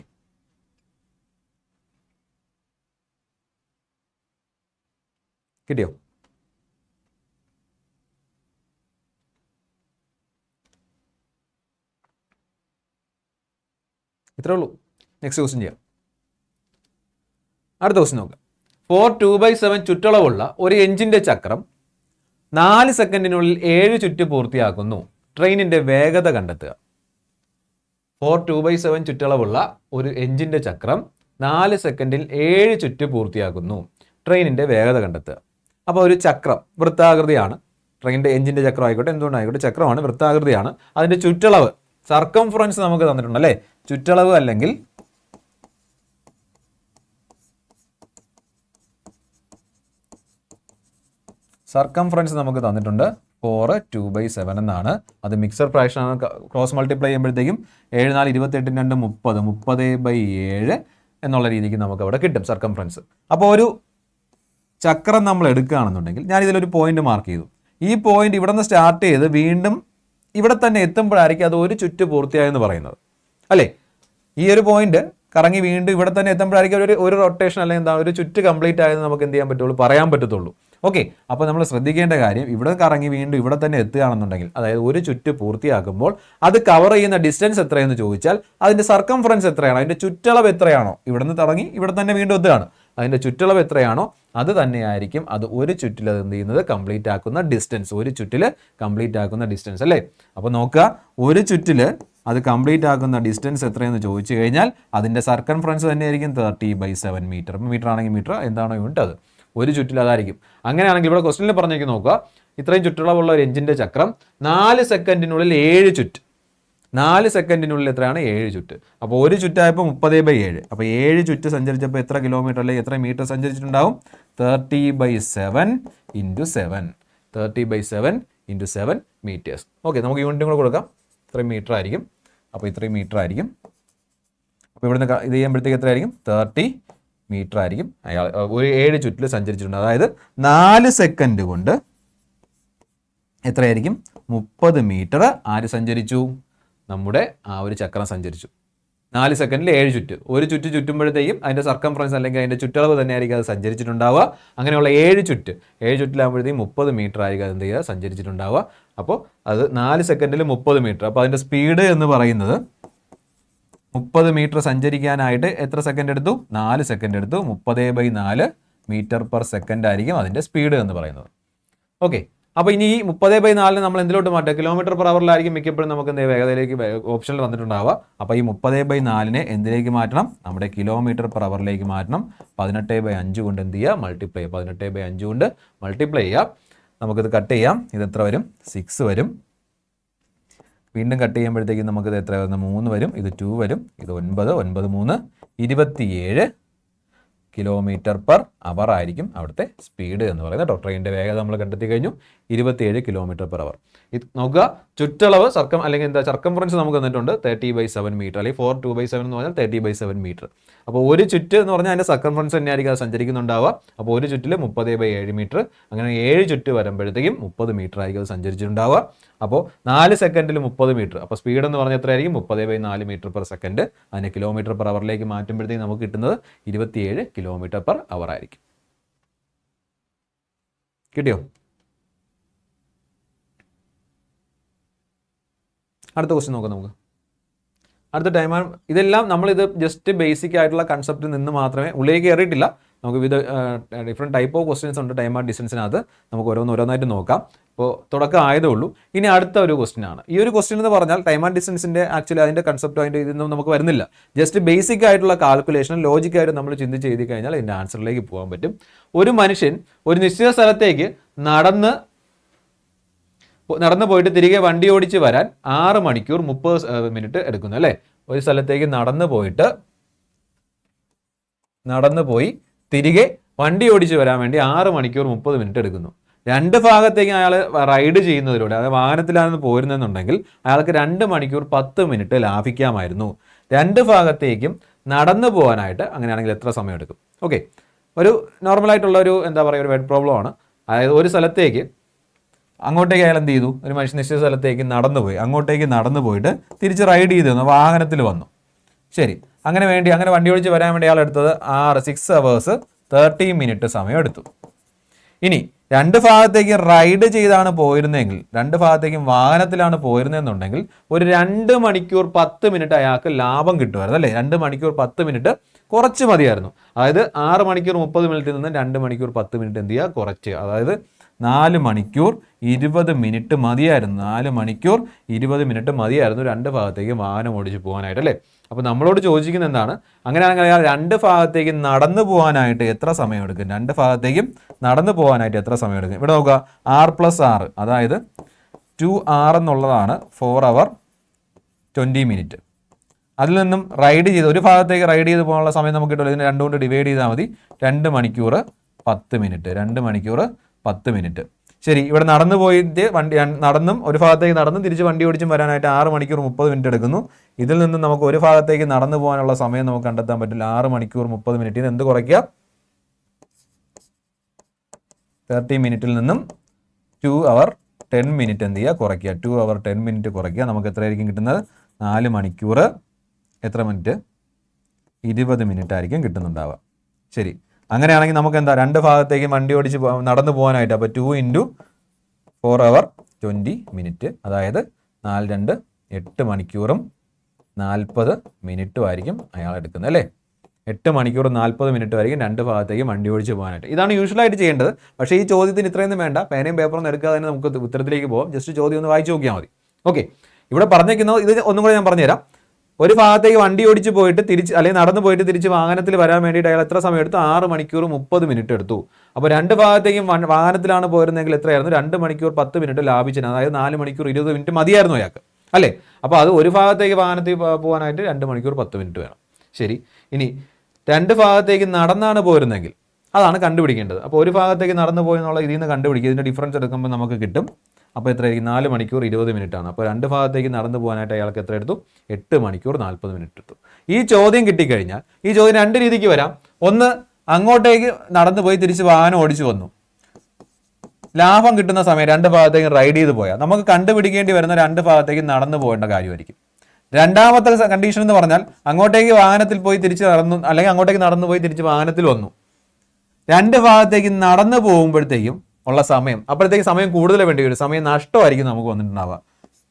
Speaker 1: കിട്ടിയോ? ഇത്രേ ഉള്ളൂ. നെക്സ്റ്റ് ക്വസ്റ്റ്യൻ ചെയ്യാം. അടുത്ത ക്വസ്റ്റ്യൻ നോക്കാം. ഫോർ ടു ബൈ സെവൻ ചുറ്റളവുള്ള ഒരു എഞ്ചിന്റെ ചക്രം നാല് സെക്കൻഡിനുള്ളിൽ ഏഴ് ചുറ്റ് പൂർത്തിയാക്കുന്നു. ട്രെയിനിന്റെ വേഗത കണ്ടെത്തുക. ഫോർ ടു ബൈ സെവൻ ചുറ്റളവുള്ള ഒരു എഞ്ചിന്റെ ചക്രം നാല് സെക്കൻഡിൽ ഏഴ് ചുറ്റ് പൂർത്തിയാക്കുന്നു. ട്രെയിനിന്റെ വേഗത കണ്ടെത്തുക. അപ്പോൾ ഒരു ചക്രം വൃത്താകൃതിയാണ്. ട്രെയിനിന്റെ എഞ്ചിന്റെ ചക്രം ആയിക്കോട്ടെ എന്തുകൊണ്ടായിക്കോട്ടെ ചക്രമാണ് വൃത്താകൃതിയാണ്. അതിന്റെ ചുറ്റളവ് സർക്കംഫറൻസ് നമുക്ക് തന്നിട്ടുണ്ട് അല്ലേ? ചുറ്റളവ് അല്ലെങ്കിൽ സർക്കംഫറൻസ് നമുക്ക് തന്നിട്ടുണ്ട് ഫോർ ടു ബൈ സെവൻ എന്നാണ്. അത് മിക്സർ ഫ്രാക്ഷൻ ആണ്. ക്രോസ് മൾട്ടിപ്ലൈ ചെയ്യുമ്പോഴത്തേക്കും ഏഴ് നാല് ഇരുപത്തെട്ടിന് രണ്ട് മുപ്പത് മുപ്പത് ബൈ ഏഴ് എന്നുള്ള രീതിക്ക് നമുക്ക് അവിടെ കിട്ടും സർക്കംഫറൻസ് അപ്പോൾ ഒരു ചക്രം നമ്മൾ എടുക്കുകയാണെന്നുണ്ടെങ്കിൽ ഞാൻ ഇതിലൊരു പോയിന്റ് മാർക്ക് ചെയ്തു. ഈ പോയിന്റ് ഇവിടെ നിന്ന് സ്റ്റാർട്ട് ചെയ്ത് വീണ്ടും ഇവിടെ തന്നെ എത്തുമ്പോഴായിരിക്കും അത് ഒരു ചുറ്റ് പൂർത്തിയായെന്ന് പറയുന്നത്. അല്ലേ? ഈ ഒരു പോയിന്റ് കറങ്ങി വീണ്ടും ഇവിടെ തന്നെ എത്തുമ്പോഴായിരിക്കും ഒരു ഒരു റൊട്ടേഷൻ അല്ലെങ്കിൽ എന്താ ഒരു ചുറ്റ് കംപ്ലീറ്റ് ആയെന്ന് നമുക്ക് എന്ത് ചെയ്യാൻ പറ്റുള്ളൂ? പറയാൻ പറ്റത്തുള്ളൂ. ഓക്കെ അപ്പോൾ നമ്മൾ ശ്രദ്ധിക്കേണ്ട കാര്യം ഇവിടെ കറങ്ങി വീണ്ടും ഇവിടെ തന്നെ എത്തുകയാണെന്നുണ്ടെങ്കിൽ അതായത് ഒരു ചുറ്റ് പൂർത്തിയാക്കുമ്പോൾ അത് കവർ ചെയ്യുന്ന ഡിസ്റ്റൻസ് എത്രയെന്ന് ചോദിച്ചാൽ അതിന്റെ സർക്കംഫറൻസ് എത്രയാണോ? അതിന്റെ ചുറ്റളവ് എത്രയാണോ? ഇവിടെ നിന്ന് തുടങ്ങി ഇവിടെ തന്നെ വീണ്ടും എത്തുകയാണ്. അതിന്റെ ചുറ്റളവ് എത്രയാണോ? അത് തന്നെയായിരിക്കും അത് ഒരു ചുറ്റിൽ അത് എന്ത് ചെയ്യുന്നത്? കംപ്ലീറ്റ് ആക്കുന്ന ഡിസ്റ്റൻസ് ഒരു ചുറ്റിൽ കംപ്ലീറ്റ് ആക്കുന്ന ഡിസ്റ്റൻസ് അല്ലേ? അപ്പോൾ നോക്കുക ഒരു ചുറ്റിൽ അത് കംപ്ലീറ്റ് ആക്കുന്ന ഡിസ്റ്റൻസ് എത്രയെന്ന് ചോദിച്ചു കഴിഞ്ഞാൽ അതിന്റെ സർക്കംഫറൻസ് തന്നെയായിരിക്കും thirty by seven metre metre ആണെങ്കിൽ മീറ്റർ എന്താണോ യൂണിറ്റ് അത്. ഒരു ചുറ്റിൽ അതായിരിക്കും. അങ്ങനെയാണെങ്കിൽ ഇവിടെ ക്വസ്റ്റിനിൽ പറഞ്ഞേക്ക് നോക്കുക. ഇത്രയും ചുറ്റളവുള്ള ഒരു എഞ്ചിന്റെ ചക്രം നാല് സെക്കൻഡിനുള്ളിൽ ഏഴ് ചുറ്റ്. നാല് സെക്കൻഡിനുള്ളിൽ എത്രയാണ്? ഏഴ് ചുറ്റ്. അപ്പോൾ ഒരു ചുറ്റായപ്പോൾ മുപ്പത് ബൈ ഏഴ്. അപ്പോൾ ഏഴ് ചുറ്റ് സഞ്ചരിച്ചപ്പോൾ എത്ര കിലോമീറ്റർ അല്ലെങ്കിൽ എത്ര metre സഞ്ചരിച്ചിട്ടുണ്ടാവും? Thirty by seven into seven thirty by seven into seven metres okay നമുക്ക് യൂണിറ്റും കൂടെ കൊടുക്കാം. ഇത്രയും മീറ്റർ ആയിരിക്കും. അപ്പോൾ ഇത്രയും മീറ്റർ ആയിരിക്കും. അപ്പോൾ ഇവിടുന്ന് ഇത് ചെയ്യുമ്പോഴത്തേക്ക് എത്രയായിരിക്കും? തേർട്ടി മീറ്റർ ആയിരിക്കും. അയാൾ ഒരു ഏഴ് ചുറ്റിൽ സഞ്ചരിച്ചിട്ടുണ്ട്. അതായത് നാല് സെക്കൻഡ് കൊണ്ട് എത്രയായിരിക്കും? മുപ്പത് മീറ്റർ ആര് സഞ്ചരിച്ചു? നമ്മുടെ ആ ഒരു ചക്രം സഞ്ചരിച്ചു. നാല് സെക്കൻഡിൽ ഏഴ് ചുറ്റ്. ഒരു ചുറ്റ് ചുറ്റുമ്പോഴത്തേക്കും അതിന്റെ സർക്കംഫറൻസ് അല്ലെങ്കിൽ അതിന്റെ ചുറ്റളവ് തന്നെയായിരിക്കും അത് സഞ്ചരിച്ചിട്ടുണ്ടാവുക. അങ്ങനെയുള്ള ഏഴ് ചുറ്റ്. ഏഴ് ചുറ്റിലാകുമ്പോഴത്തേക്കും മുപ്പത് മീറ്റർ ആയിരിക്കും അത് എന്ത് ചെയ്യുക? സഞ്ചരിച്ചിട്ടുണ്ടാവുക. അപ്പോൾ അത് നാല് സെക്കൻഡിൽ മുപ്പത് മീറ്റർ അപ്പോൾ അതിന്റെ സ്പീഡ് എന്ന് പറയുന്നത് മുപ്പത് മീറ്റർ സഞ്ചരിക്കാനായിട്ട് എത്ര സെക്കൻഡ് എടുത്തു? നാല് സെക്കൻഡ് എടുത്തു. മുപ്പത് ബൈ നാല് മീറ്റർ പെർ സെക്കൻഡ് ആയിരിക്കും അതിന്റെ സ്പീഡ് എന്ന് പറയുന്നത്. ഓക്കെ അപ്പോൾ ഇനി ഈ മുപ്പത് ബൈ നാലിന് നമ്മൾ എന്തിലോട്ട് മാറ്റുക? കിലോമീറ്റർ പെർ അവറിലായിരിക്കും മിക്കപ്പോഴും നമുക്ക് എന്ത് വേഗതയിലേക്ക് ഓപ്ഷനിൽ വന്നിട്ടുണ്ടാവുക. അപ്പോൾ ഈ മുപ്പത് ബൈ നാലിനെ എന്തിലേക്ക് മാറ്റണം? നമ്മുടെ കിലോമീറ്റർ പെർ അവറിലേക്ക് മാറ്റണം. പതിനെട്ട് ബൈ അഞ്ച് കൊണ്ട് എന്ത് ചെയ്യുക? മൾട്ടിപ്ലൈ പതിനെട്ട് ബൈ അഞ്ച് കൊണ്ട് മൾട്ടിപ്ലൈ ചെയ്യാം നമുക്കിത് കട്ട് ചെയ്യാം. ഇത് എത്ര വരും? സിക്സ് വരും. വീണ്ടും കട്ട് ചെയ്യുമ്പോഴത്തേക്കും നമുക്കിത് എത്ര വരുന്നത് മൂന്ന് വരും. ഇത് ടു വരും. ഇത് ഒൻപത്. ഒൻപത് മൂന്ന്. ഇരുപത്തിയേഴ്. കിലോമീറ്റർ പെർ അവർ ആയിരിക്കും അവിടുത്തെ സ്പീഡ് എന്ന് പറയുന്നത്. കേട്ടോ ട്രെയിനിന്റെ വേഗത നമ്മൾ കണ്ടെത്തി കഴിഞ്ഞു. ഇരുപത്തിയേഴ് കിലോമീറ്റർ പെർ അവർ ഇത് നോക്കുക ചുറ്റളവ് സർക്കം അല്ലെങ്കിൽ എന്താ സർക്കംഫറൻസ് നമുക്ക് തന്നിട്ടുണ്ട് തേർട്ടി ബൈ സെവൻ മീറ്റർ അല്ലെങ്കിൽ ഫോർ ടു ബൈ സെവൻ എന്ന് പറഞ്ഞാൽ തേർട്ടി ബൈ സെവൻ മീറ്റർ അപ്പോൾ ഒരു ചുറ്റ് എന്ന് പറഞ്ഞാൽ അതിന്റെ സർക്കംഫറൻസ് തന്നെയായിരിക്കും അത് സഞ്ചരിക്കുന്നുണ്ടാവുക. അപ്പോൾ ഒരു ചുറ്റിൽ മുപ്പത് ബൈ ഏഴ് മീറ്റർ അങ്ങനെ ഏഴ് ചുറ്റ് വരുമ്പോഴത്തേക്കും മുപ്പത് മീറ്റർ ആയിരിക്കും അത് സഞ്ചരിച്ചിട്ടുണ്ടാവുക. അപ്പോൾ നാല് സെക്കൻഡിൽ മുപ്പത് മീറ്റർ. അപ്പോൾ സ്പീഡ് എന്ന് പറഞ്ഞാൽ എത്രയായിരിക്കും? മുപ്പത് ബൈ നാല് മീറ്റർ പെർ സെക്കൻഡ് അതിനെ കിലോമീറ്റർ പെർ അവറിലേക്ക് മാറ്റുമ്പോഴത്തേക്ക് നമുക്ക് കിട്ടുന്നത് ഇരുപത്തിയേഴ് കിലോമീറ്റർ പെർ അവർ ആയിരിക്കും. കിട്ടിയോ? അടുത്ത ക്വസ്റ്റ്യൻ നോക്കാം നമുക്ക്. അടുത്ത ടൈം ഇതെല്ലാം നമ്മളിത് ജസ്റ്റ് ബേസിക് ആയിട്ടുള്ള കൺസെപ്റ്റിൽ നിന്ന് മാത്രമേ ഉള്ളിലേക്ക് കയറിയിട്ടില്ല. നമുക്ക് വിവിധ ഡിഫറെന്റ് ടൈപ്പ് ഓഫ് ക്വസ്റ്റ്യൻസ് ഉണ്ട്. ടൈം ആൻഡ് ഡിസ്റ്റൻസിനകത്ത് നമുക്ക് ഓരോന്ന് ഓരോന്നായിട്ട് നോക്കാം. ഇപ്പോൾ തുടക്കം ആയതേ ഉള്ളൂ. ഇനി അടുത്ത ഒരു ക്വസ്റ്റ്യൻ ആണ്. ഈ ഒരു ക്വസ്റ്റ്യൻ എന്ന് പറഞ്ഞാൽ ടൈം ആൻഡ് ഡിസ്റ്റൻസിന്റെ ആക്ച്വലി അതിന്റെ കൺസെപ്റ്റ് അതിന്റെ ഇതൊന്നും നമുക്ക് വരുന്നില്ല. ജസ്റ്റ് ബേസിക് ആയിട്ടുള്ള കാൽക്കുലേഷൻ ലോജിക്കായിട്ട് നമ്മൾ ചിന്തിച്ച് എഴുതി കഴിഞ്ഞാൽ ഇതിന്റെ ആൻസറിലേക്ക് പോകാൻ പറ്റും. ഒരു മനുഷ്യൻ ഒരു നിശ്ചിത സ്ഥലത്തേക്ക് നടന്ന് നടന്നു പോയിട്ട് തിരികെ വണ്ടി ഓടിച്ച് വരാൻ ആറ് മണിക്കൂർ മുപ്പത് മിനിറ്റ് എടുക്കുന്നു അല്ലേ? ഒരു സ്ഥലത്തേക്ക് നടന്നു പോയിട്ട് നടന്നു പോയി തിരികെ വണ്ടി ഓടിച്ച് വരാൻ വേണ്ടി ആറ് മണിക്കൂർ മുപ്പത് മിനിറ്റ് എടുക്കുന്നു. രണ്ട് ഭാഗത്തേക്ക് അയാൾ റൈഡ് ചെയ്യുന്നതിലൂടെ അതായത് വാഹനത്തിലാണ് പോരുന്നെന്നുണ്ടെങ്കിൽ അയാൾക്ക് രണ്ട് മണിക്കൂർ പത്ത് മിനിറ്റ് ലാഭിക്കാമായിരുന്നു. രണ്ട് ഭാഗത്തേക്കും നടന്നു പോകാനായിട്ട് അങ്ങനെയാണെങ്കിൽ എത്ര സമയം എടുക്കും ഓക്കെ ഒരു നോർമലായിട്ടുള്ള ഒരു എന്താ പറയുക ഒരു വെഡ് പ്രോബ്ലം ആണ്. അതായത് ഒരു സ്ഥലത്തേക്ക് അങ്ങോട്ടേക്ക് അയാൾ എന്ത് ചെയ്തു? ഒരു മനുഷ്യ നിശ്ചിത സ്ഥലത്തേക്ക് നടന്നു പോയി അങ്ങോട്ടേക്ക് നടന്നു പോയിട്ട് തിരിച്ച് റൈഡ് ചെയ്ത് വന്നു. വാഹനത്തിൽ വന്നു. ശരി. അങ്ങനെ വേണ്ടി അങ്ങനെ വണ്ടി ഓടിച്ച് വരാൻ വേണ്ടി അയാൾ എടുത്തത് ആറ് സിക്സ് അവേഴ്സ് തേർട്ടി മിനിറ്റ് സമയം എടുത്തു ഇനി രണ്ട് ഭാഗത്തേക്കും റൈഡ് ചെയ്താണ് പോയിരുന്നതെങ്കിൽ രണ്ട് ഭാഗത്തേക്കും വാഹനത്തിലാണ് പോയിരുന്നതെന്നുണ്ടെങ്കിൽ ഒരു രണ്ട് മണിക്കൂർ പത്ത് മിനിറ്റ് അയാൾക്ക് ലാഭം കിട്ടുമായിരുന്നു അല്ലേ? രണ്ട് മണിക്കൂർ പത്ത് മിനിറ്റ് കുറച്ച് മതിയായിരുന്നു. അതായത് ആറ് മണിക്കൂർ മുപ്പത് മിനിറ്റിൽ നിന്ന് രണ്ട് മണിക്കൂർ പത്ത് മിനിറ്റ് എന്ത് ചെയ്യുക? കുറച്ച് അതായത് നാല് മണിക്കൂർ ഇരുപത് മിനിറ്റ് മതിയായിരുന്നു. നാല് മണിക്കൂർ ഇരുപത് മിനിറ്റ് മതിയായിരുന്നു രണ്ട് ഭാഗത്തേക്ക് വാഹനം ഓടിച്ച് പോകാനായിട്ട് അല്ലേ? അപ്പോൾ നമ്മളോട് ചോദിച്ചിരിക്കുന്നത് എന്താണ്? അങ്ങനെയാണെങ്കിൽ രണ്ട് ഭാഗത്തേക്ക് നടന്നു പോകാനായിട്ട് എത്ര സമയം എടുക്കും? രണ്ട് ഭാഗത്തേക്കും നടന്നു പോകാനായിട്ട് എത്ര സമയം എടുക്കും? ഇവിടെ നോക്കുക. ആർ പ്ലസ് ആർ അതായത് ടു ആർ എന്നുള്ളതാണ് ഫോർ അവർ ട്വന്റി മിനിറ്റ്. അതിൽ നിന്നും റൈഡ് ചെയ്ത് ഒരു ഭാഗത്തേക്ക് റൈഡ് ചെയ്ത് പോകാനുള്ള സമയം നമുക്ക് കിട്ടുമല്ലോ? ഇതിനെ രണ്ടുകൊണ്ട് ഡിവൈഡ് ചെയ്താൽ മതി. രണ്ട് മണിക്കൂർ പത്ത് മിനിറ്റ്. രണ്ട് മണിക്കൂർ പത്ത് മിനിറ്റ്. ശരി ഇവിടെ നടന്നു പോയിട്ട് വണ്ടി നടന്നും ഒരു ഭാഗത്തേക്ക് നടന്ന് തിരിച്ച് വണ്ടി ഓടിച്ചും വരാനായിട്ട് ആറ് മണിക്കൂർ മുപ്പത് മിനിറ്റ് എടുക്കുന്നു. ഇതിൽ നിന്ന് നമുക്ക് ഒരു ഭാഗത്തേക്ക് നടന്നു പോകാനുള്ള സമയം നമുക്ക് കണ്ടെത്താൻ പറ്റില്ല. ആറ് മണിക്കൂർ മുപ്പത് മിനിറ്റിന് എന്ത് കുറയ്ക്കുക? തേർട്ടി മിനിറ്റിൽ നിന്നും ടു അവർ ടെൻ മിനിറ്റ് എന്ത് ചെയ്യുക? കുറയ്ക്കുക. ടു അവർ ടെൻ മിനിറ്റ് കുറയ്ക്കുക. നമുക്ക് എത്രയായിരിക്കും കിട്ടുന്നത്? നാല് മണിക്കൂർ എത്ര മിനിറ്റ്? ഇരുപത് മിനിറ്റ് ആയിരിക്കും കിട്ടുന്നുണ്ടാവുക. ശരി. അങ്ങനെയാണെങ്കിൽ നമുക്ക് എന്താ രണ്ട് ഭാഗത്തേക്ക് വണ്ടി ഓടിച്ച് നടന്നു പോകാനായിട്ട് അപ്പോൾ two into four hour twenty minute അതായത് നാല് രണ്ട് എട്ട് മണിക്കൂറും നാൽപ്പത് മിനിറ്റും ആയിരിക്കും അയാൾ എടുക്കുന്നത് അല്ലേ? എട്ട് മണിക്കൂർ നാൽപ്പത് മിനിറ്റ് ആയിരിക്കും രണ്ട് ഭാഗത്തേക്ക് വണ്ടി ഓടിച്ച് പോകാനായിട്ട്. ഇതാണ് യൂഷ്വലായിട്ട് ചെയ്യേണ്ടത്. പക്ഷേ ഈ ചോദ്യത്തിന് ഇത്രയൊന്നും വേണ്ട. പേനയും പേപ്പറൊന്നും എടുക്കാതെ തന്നെ നമുക്ക് ഉത്തരത്തിലേക്ക് പോകാം ജസ്റ്റ് ചോദ്യം ഒന്ന് വായിച്ചു നോക്കിയാൽ മതി. ഓക്കെ ഇവിടെ പറഞ്ഞേക്കുന്നത് ഇത് ഒന്നും കൂടെ ഞാൻ പറഞ്ഞുതരാം. ഒരു ഭാഗത്തേക്ക് വണ്ടി ഓടിച്ച് പോയിട്ട് തിരിച്ച് അല്ലെങ്കിൽ നടന്നു പോയിട്ട് തിരിച്ച് വാഹനത്തിൽ വരാൻ വേണ്ടിയിട്ട് അയാൾ എത്ര സമയം എടുത്തു ആറ് മണിക്കൂർ മുപ്പത് മിനിറ്റ് എടുത്തു. അപ്പോൾ രണ്ട് ഭാഗത്തേക്കും വാഹനത്തിലാണ് പോയിരുന്നെങ്കിൽ എത്രയായിരുന്നു? രണ്ട് മണിക്കൂർ പത്ത് മിനിറ്റ് ലാഭിച്ചിന് അതായത് നാല് മണിക്കൂർ ഇരുപത് മിനിറ്റ് മതിയായിരുന്നു അയാൾക്ക്. അല്ലേ? അപ്പോൾ അത് ഒരു ഭാഗത്തേക്ക് വാഹനത്തിൽ പോകാനായിട്ട് രണ്ട് മണിക്കൂർ പത്ത് മിനിറ്റ് വേണം. ശരി. ഇനി രണ്ട് ഭാഗത്തേക്ക് നടന്നാണ് പോയിരുന്നെങ്കിൽ അതാണ് കണ്ടുപിടിക്കേണ്ടത്. അപ്പോൾ ഒരു ഭാഗത്തേക്ക് നടന്നു പോയെന്നുള്ള ഇതിൽ നിന്ന് കണ്ടുപിടിക്കുക. ഇതിന്റെ ഡിഫറൻസ് എടുക്കുമ്പോൾ നമുക്ക് കിട്ടും. അപ്പോൾ എത്രയായിരിക്കും? നാല് മണിക്കൂർ ഇരുപത് മിനിറ്റ് ആണ് അപ്പോൾ രണ്ട് ഭാഗത്തേക്ക് നടന്നു പോകാനായിട്ട് അയാൾക്ക് എത്ര എടുത്തു എട്ട് മണിക്കൂർ നാൽപ്പത് മിനിറ്റ് എടുത്തു ഈ ചോദ്യം കിട്ടിക്കഴിഞ്ഞാൽ ഈ ചോദ്യം രണ്ട് രീതിക്ക് വരാം. ഒന്ന് അങ്ങോട്ടേക്ക് നടന്നു പോയി തിരിച്ച് വാഹനം ഓടിച്ചു വന്നു. ലാഭം കിട്ടുന്ന സമയം രണ്ട് ഭാഗത്തേക്ക് റൈഡ് ചെയ്ത് പോയാൽ. നമുക്ക് കണ്ടുപിടിക്കേണ്ടി വരുന്ന രണ്ട് ഭാഗത്തേക്ക് നടന്നു പോകേണ്ട കാര്യമായിരിക്കും. രണ്ടാമത്തെ കണ്ടീഷൻ എന്ന് പറഞ്ഞാൽ അങ്ങോട്ടേക്ക് വാഹനത്തിൽ പോയി തിരിച്ച് നടന്നു അല്ലെങ്കിൽ അങ്ങോട്ടേക്ക് നടന്നു പോയി തിരിച്ച് വാഹനത്തിൽ വന്നു. രണ്ട് ഭാഗത്തേക്ക് നടന്നു പോകുമ്പോഴത്തേക്കും ഉള്ള സമയം. അപ്പോഴത്തേക്ക് സമയം കൂടുതൽ വേണ്ടി വരും. സമയം നഷ്ടമായിരിക്കും നമുക്ക് വന്നിട്ടുണ്ടാവുക.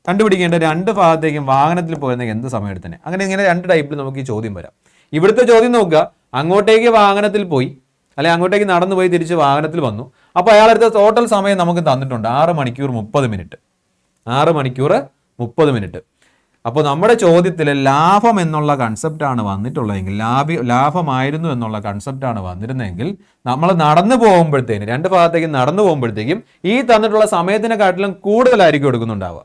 Speaker 1: കണ്ടുപിടിക്കേണ്ട രണ്ട് ഭാഗത്തേക്കും വാഹനത്തിൽ പോയിരുന്നെങ്കിൽ എന്ത് സമയം എടുത്തന്നെ? അങ്ങനെ ഇങ്ങനെ രണ്ട് ടൈപ്പിൽ നമുക്ക് ഈ ചോദ്യം വരാം. ഇവിടുത്തെ ചോദ്യം നോക്കുക. അങ്ങോട്ടേക്ക് വാഹനത്തിൽ പോയി അല്ലെങ്കിൽ അങ്ങോട്ടേക്ക് നടന്നു പോയി തിരിച്ച് വാഹനത്തിൽ വന്നു. അപ്പോൾ അയാളെടുത്ത ടോട്ടൽ സമയം നമുക്ക് തന്നിട്ടുണ്ട് ആറ് മണിക്കൂർ മുപ്പത് മിനിറ്റ്. ആറ് മണിക്കൂർ മുപ്പത് മിനിറ്റ്. അപ്പോൾ നമ്മുടെ ചോദ്യത്തിൽ ലാഭം എന്നുള്ള കൺസെപ്റ്റാണ് വന്നിട്ടുള്ളതെങ്കിൽ ലാഭി ലാഭമായിരുന്നു എന്നുള്ള കൺസെപ്റ്റാണ് വന്നിരുന്നെങ്കിൽ നമ്മൾ നടന്നു പോകുമ്പോഴത്തേനും രണ്ട് ഭാഗത്തേക്കും നടന്നു പോകുമ്പോഴത്തേക്കും ഈ തന്നിട്ടുള്ള സമയത്തിനെക്കാട്ടിലും കൂടുതലായിരിക്കും എടുക്കുന്നുണ്ടാവുക.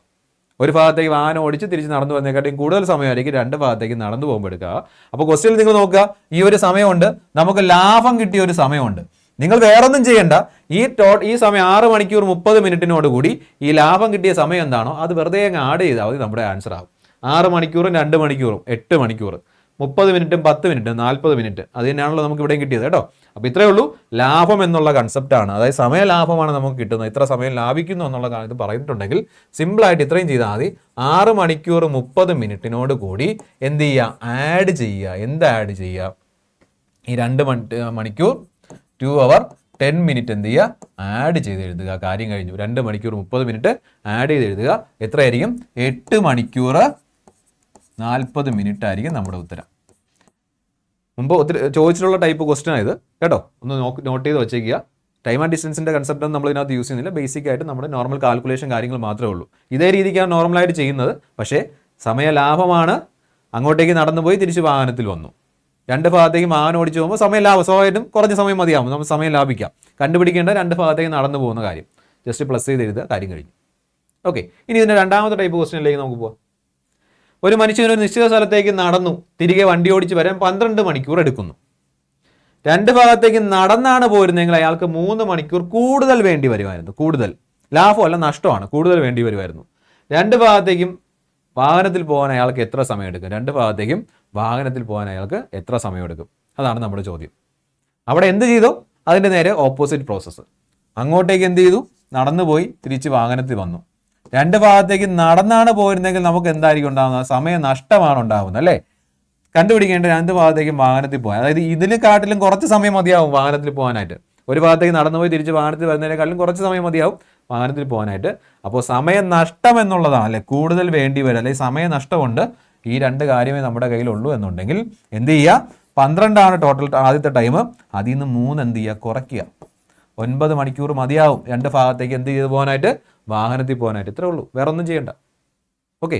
Speaker 1: ഒരു ഭാഗത്തേക്ക് വാഹനം ഓടിച്ച് തിരിച്ച് നടന്നു വന്നേക്കാട്ടിയും കൂടുതൽ സമയമായിരിക്കും രണ്ട് ഭാഗത്തേക്ക് നടന്നു പോകുമ്പോൾ എടുക്കുക. അപ്പോൾ ക്വസ്റ്റ്യൻ നിങ്ങൾ നോക്കുക ഈ ഒരു സമയമുണ്ട് നമുക്ക് ലാഭം കിട്ടിയ ഒരു സമയമുണ്ട്. നിങ്ങൾ വേറൊന്നും ചെയ്യണ്ട. ഈ ടോ ഈ സമയം ആറ് മണിക്കൂർ മുപ്പത് മിനിറ്റിനോട് കൂടി ഈ ലാഭം കിട്ടിയ സമയം എന്താണോ അത് വെറുതെ അങ്ങ് ആഡ് ചെയ്താൽ മതി നമ്മുടെ ആൻസർ ആവും. ആറ് മണിക്കൂറും രണ്ട് മണിക്കൂറും എട്ട് മണിക്കൂർ മുപ്പത് മിനിറ്റും പത്ത് മിനിറ്റും നാൽപ്പത് മിനിറ്റ്. അത് തന്നെയാണല്ലോ നമുക്ക് ഇവിടെയും കിട്ടിയത് കേട്ടോ. അപ്പോൾ ഇത്രയേ ഉള്ളൂ. ലാഭം എന്നുള്ള കൺസെപ്റ്റാണ് അതായത് സമയ ലാഭമാണ് നമുക്ക് കിട്ടുന്നത്. ഇത്ര സമയം ലാഭിക്കുന്നു എന്നുള്ള കാര്യം ഇത് പറഞ്ഞിട്ടുണ്ടെങ്കിൽ സിമ്പിളായിട്ട് ഇത്രയും ചെയ്താൽ മതി. ആറ് മണിക്കൂർ മുപ്പത് മിനിറ്റിനോട് കൂടി എന്ത് ചെയ്യുക? ആഡ് ചെയ്യുക. എന്ത് ആഡ് ചെയ്യുക? ഈ രണ്ട് മണി മണിക്കൂർ ടു അവർ ടെൻ മിനിറ്റ് എന്ത് ചെയ്യുക? ആഡ് ചെയ്ത് എഴുതുക. കാര്യം കഴിഞ്ഞു. രണ്ട് മണിക്കൂർ മുപ്പത് മിനിറ്റ് ആഡ് ചെയ്ത് എഴുതുക. എത്രയായിരിക്കും? എട്ട് മണിക്കൂർ നാൽപ്പത് മിനിറ്റ് ആയിരിക്കും നമ്മുടെ ഉത്തരം. മുമ്പ് ഒത്തിരി ചോദിച്ചിട്ടുള്ള ടൈപ്പ് ക്വസ്റ്റ്യൻ ആയത് കേട്ടോ? ഒന്ന് നോട്ട് ചെയ്ത് വെച്ചേക്കുക. ടൈം ആൻഡ് ഡിസ്റ്റൻസിന്റെ കൺസെപ്റ്റ് ഒന്നും നമ്മൾ ഇതിനകത്ത് യൂസ് ചെയ്യുന്നില്ല. ബേസിക് ആയിട്ട് നമ്മുടെ നോർമൽ കാൽക്കുലേഷൻ കാര്യങ്ങൾ മാത്രമേ ഉള്ളൂ. ഇതേ രീതിക്കാണ് നോർമലായിട്ട് ചെയ്യുന്നത്. പക്ഷേ സമയ ലാഭമാണ് അങ്ങോട്ടേക്ക് നടന്നു പോയി തിരിച്ച് വാഹനത്തിൽ വന്നു. രണ്ട് ഭാഗത്തേക്ക് വാഹനം ഓടിച്ചു പോകുമ്പോൾ സമയം ലാഭം സ്വാഭാവികമായിട്ടും കുറഞ്ഞ സമയം മതിയാവും. നമുക്ക് സമയം ലാഭിക്കാം. കണ്ടുപിടിക്കേണ്ട രണ്ട് ഭാഗത്തേക്ക് നടന്നു പോകുന്ന കാര്യം. ജസ്റ്റ് പ്ലസ് ചെയ്ത് എഴുതുക കാര്യം കഴിഞ്ഞു. ഓക്കെ ഇനി ഇതിന്റെ രണ്ടാമത്തെ ടൈപ്പ് ക്വസ്റ്റ്യനിലേക്ക് നമുക്ക് പോകാം ഒരു മനുഷ്യൻ ഒരു നിശ്ചിത സ്ഥലത്തേക്ക് നടന്നു തിരികെ വണ്ടി ഓടിച്ച് വരാൻ പന്ത്രണ്ട് മണിക്കൂർ എടുക്കുന്നു. രണ്ട് ഭാഗത്തേക്ക് നടന്നാണ് പോയിരുന്നെങ്കിൽ അയാൾക്ക് മൂന്ന് മണിക്കൂർ കൂടുതൽ വേണ്ടി വരുമായിരുന്നു. കൂടുതൽ. ലാഭമല്ല നഷ്ടമാണ്. കൂടുതൽ വേണ്ടി വരുമായിരുന്നു. രണ്ട് ഭാഗത്തേക്കും വാഹനത്തിൽ പോകാൻ അയാൾക്ക് എത്ര സമയം എടുക്കും? രണ്ട് ഭാഗത്തേക്കും വാഹനത്തിൽ പോകാൻ അയാൾക്ക് എത്ര സമയം എടുക്കും? അതാണ് നമ്മുടെ ചോദ്യം. അവിടെ എന്ത് ചെയ്തു? അതിന്റെ നേരെ ഓപ്പോസിറ്റ് പ്രോസസ്സ് അങ്ങോട്ടേക്ക് എന്ത് ചെയ്തു? നടന്നുപോയി തിരിച്ച് വാഹനത്തിൽ വന്നു. രണ്ട് ഭാഗത്തേക്ക് നടന്നാണ് പോയിരുന്നെങ്കിൽ നമുക്ക് എന്തായിരിക്കും ഉണ്ടാകുന്നത് സമയം നഷ്ടമാണ് ഉണ്ടാകുന്നത് അല്ലേ? കണ്ടുപിടിക്കേണ്ട രണ്ട് ഭാഗത്തേക്കും വാഹനത്തിൽ പോകാൻ. അതായത് ഇതിന് കാട്ടിലും കുറച്ച് സമയം മതിയാവും വാഹനത്തിൽ പോകാനായിട്ട്. ഒരു ഭാഗത്തേക്ക് നടന്നു പോയി തിരിച്ച് വാഹനത്തിൽ വരുന്നതിനേക്കാളും കുറച്ച് സമയം മതിയാവും വാഹനത്തിൽ പോകാനായിട്ട്. അപ്പോൾ സമയം നഷ്ടം എന്നുള്ളതാണ് അല്ലെ? കൂടുതൽ വേണ്ടി വരും. അല്ലെങ്കിൽ സമയം നഷ്ടമുണ്ട്. ഈ രണ്ട് കാര്യമേ നമ്മുടെ കയ്യിലുള്ളൂ എന്നുണ്ടെങ്കിൽ എന്ത് ചെയ്യുക? പന്ത്രണ്ടാണ് ടോട്ടൽ ആദ്യത്തെ ടൈം അതിൽ നിന്ന് മൂന്ന് എന്ത് ചെയ്യുക? കുറയ്ക്കുക. ഒൻപത് മണിക്കൂർ മതിയാവും രണ്ട് ഭാഗത്തേക്ക് എന്ത് ചെയ്ത് പോകാനായിട്ട്? വാഹനത്തിൽ പോകാനായിട്ട്. ഇത്രേ ഉള്ളൂ. വേറെ ഒന്നും ചെയ്യണ്ട. ഓക്കെ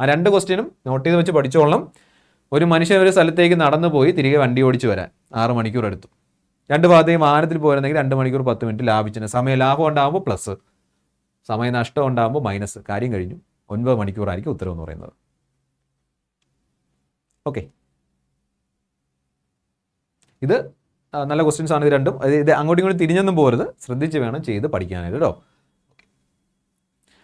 Speaker 1: ആ രണ്ട് ക്വസ്റ്റ്യനും നോട്ട് ചെയ്ത് വെച്ച് പഠിച്ചോളണം. ഒരു മനുഷ്യൻ ഒരു സ്ഥലത്തേക്ക് നടന്നു പോയി തിരികെ വണ്ടി ഓടിച്ച് വരാൻ. ആറ് മണിക്കൂർ എടുത്തു. രണ്ട് ഭാഗത്തേക്ക് വാഹനത്തിൽ പോയിരുന്നെങ്കിൽ രണ്ട് മണിക്കൂർ പത്ത് മിനിറ്റ് ലാഭിച്ചിന് സമയ ലാഭം ഉണ്ടാകുമ്പോൾ പ്ലസ് സമയ നഷ്ടം ഉണ്ടാകുമ്പോൾ മൈനസ് കാര്യം കഴിഞ്ഞു. ഒൻപത് മണിക്കൂറായിരിക്കും ഉത്തരവ് എന്ന് പറയുന്നത്. ഓക്കെ ഇത് നല്ല ക്വസ്റ്റ്യൻസ് ആണ് ഇത് രണ്ടും. ഇത് അങ്ങോട്ടും ഇങ്ങോട്ടും തിരിഞ്ഞൊന്നും പോരുത് ശ്രദ്ധിച്ച് വേണം ചെയ്ത് പഠിക്കാനായിട്ട് കേട്ടോ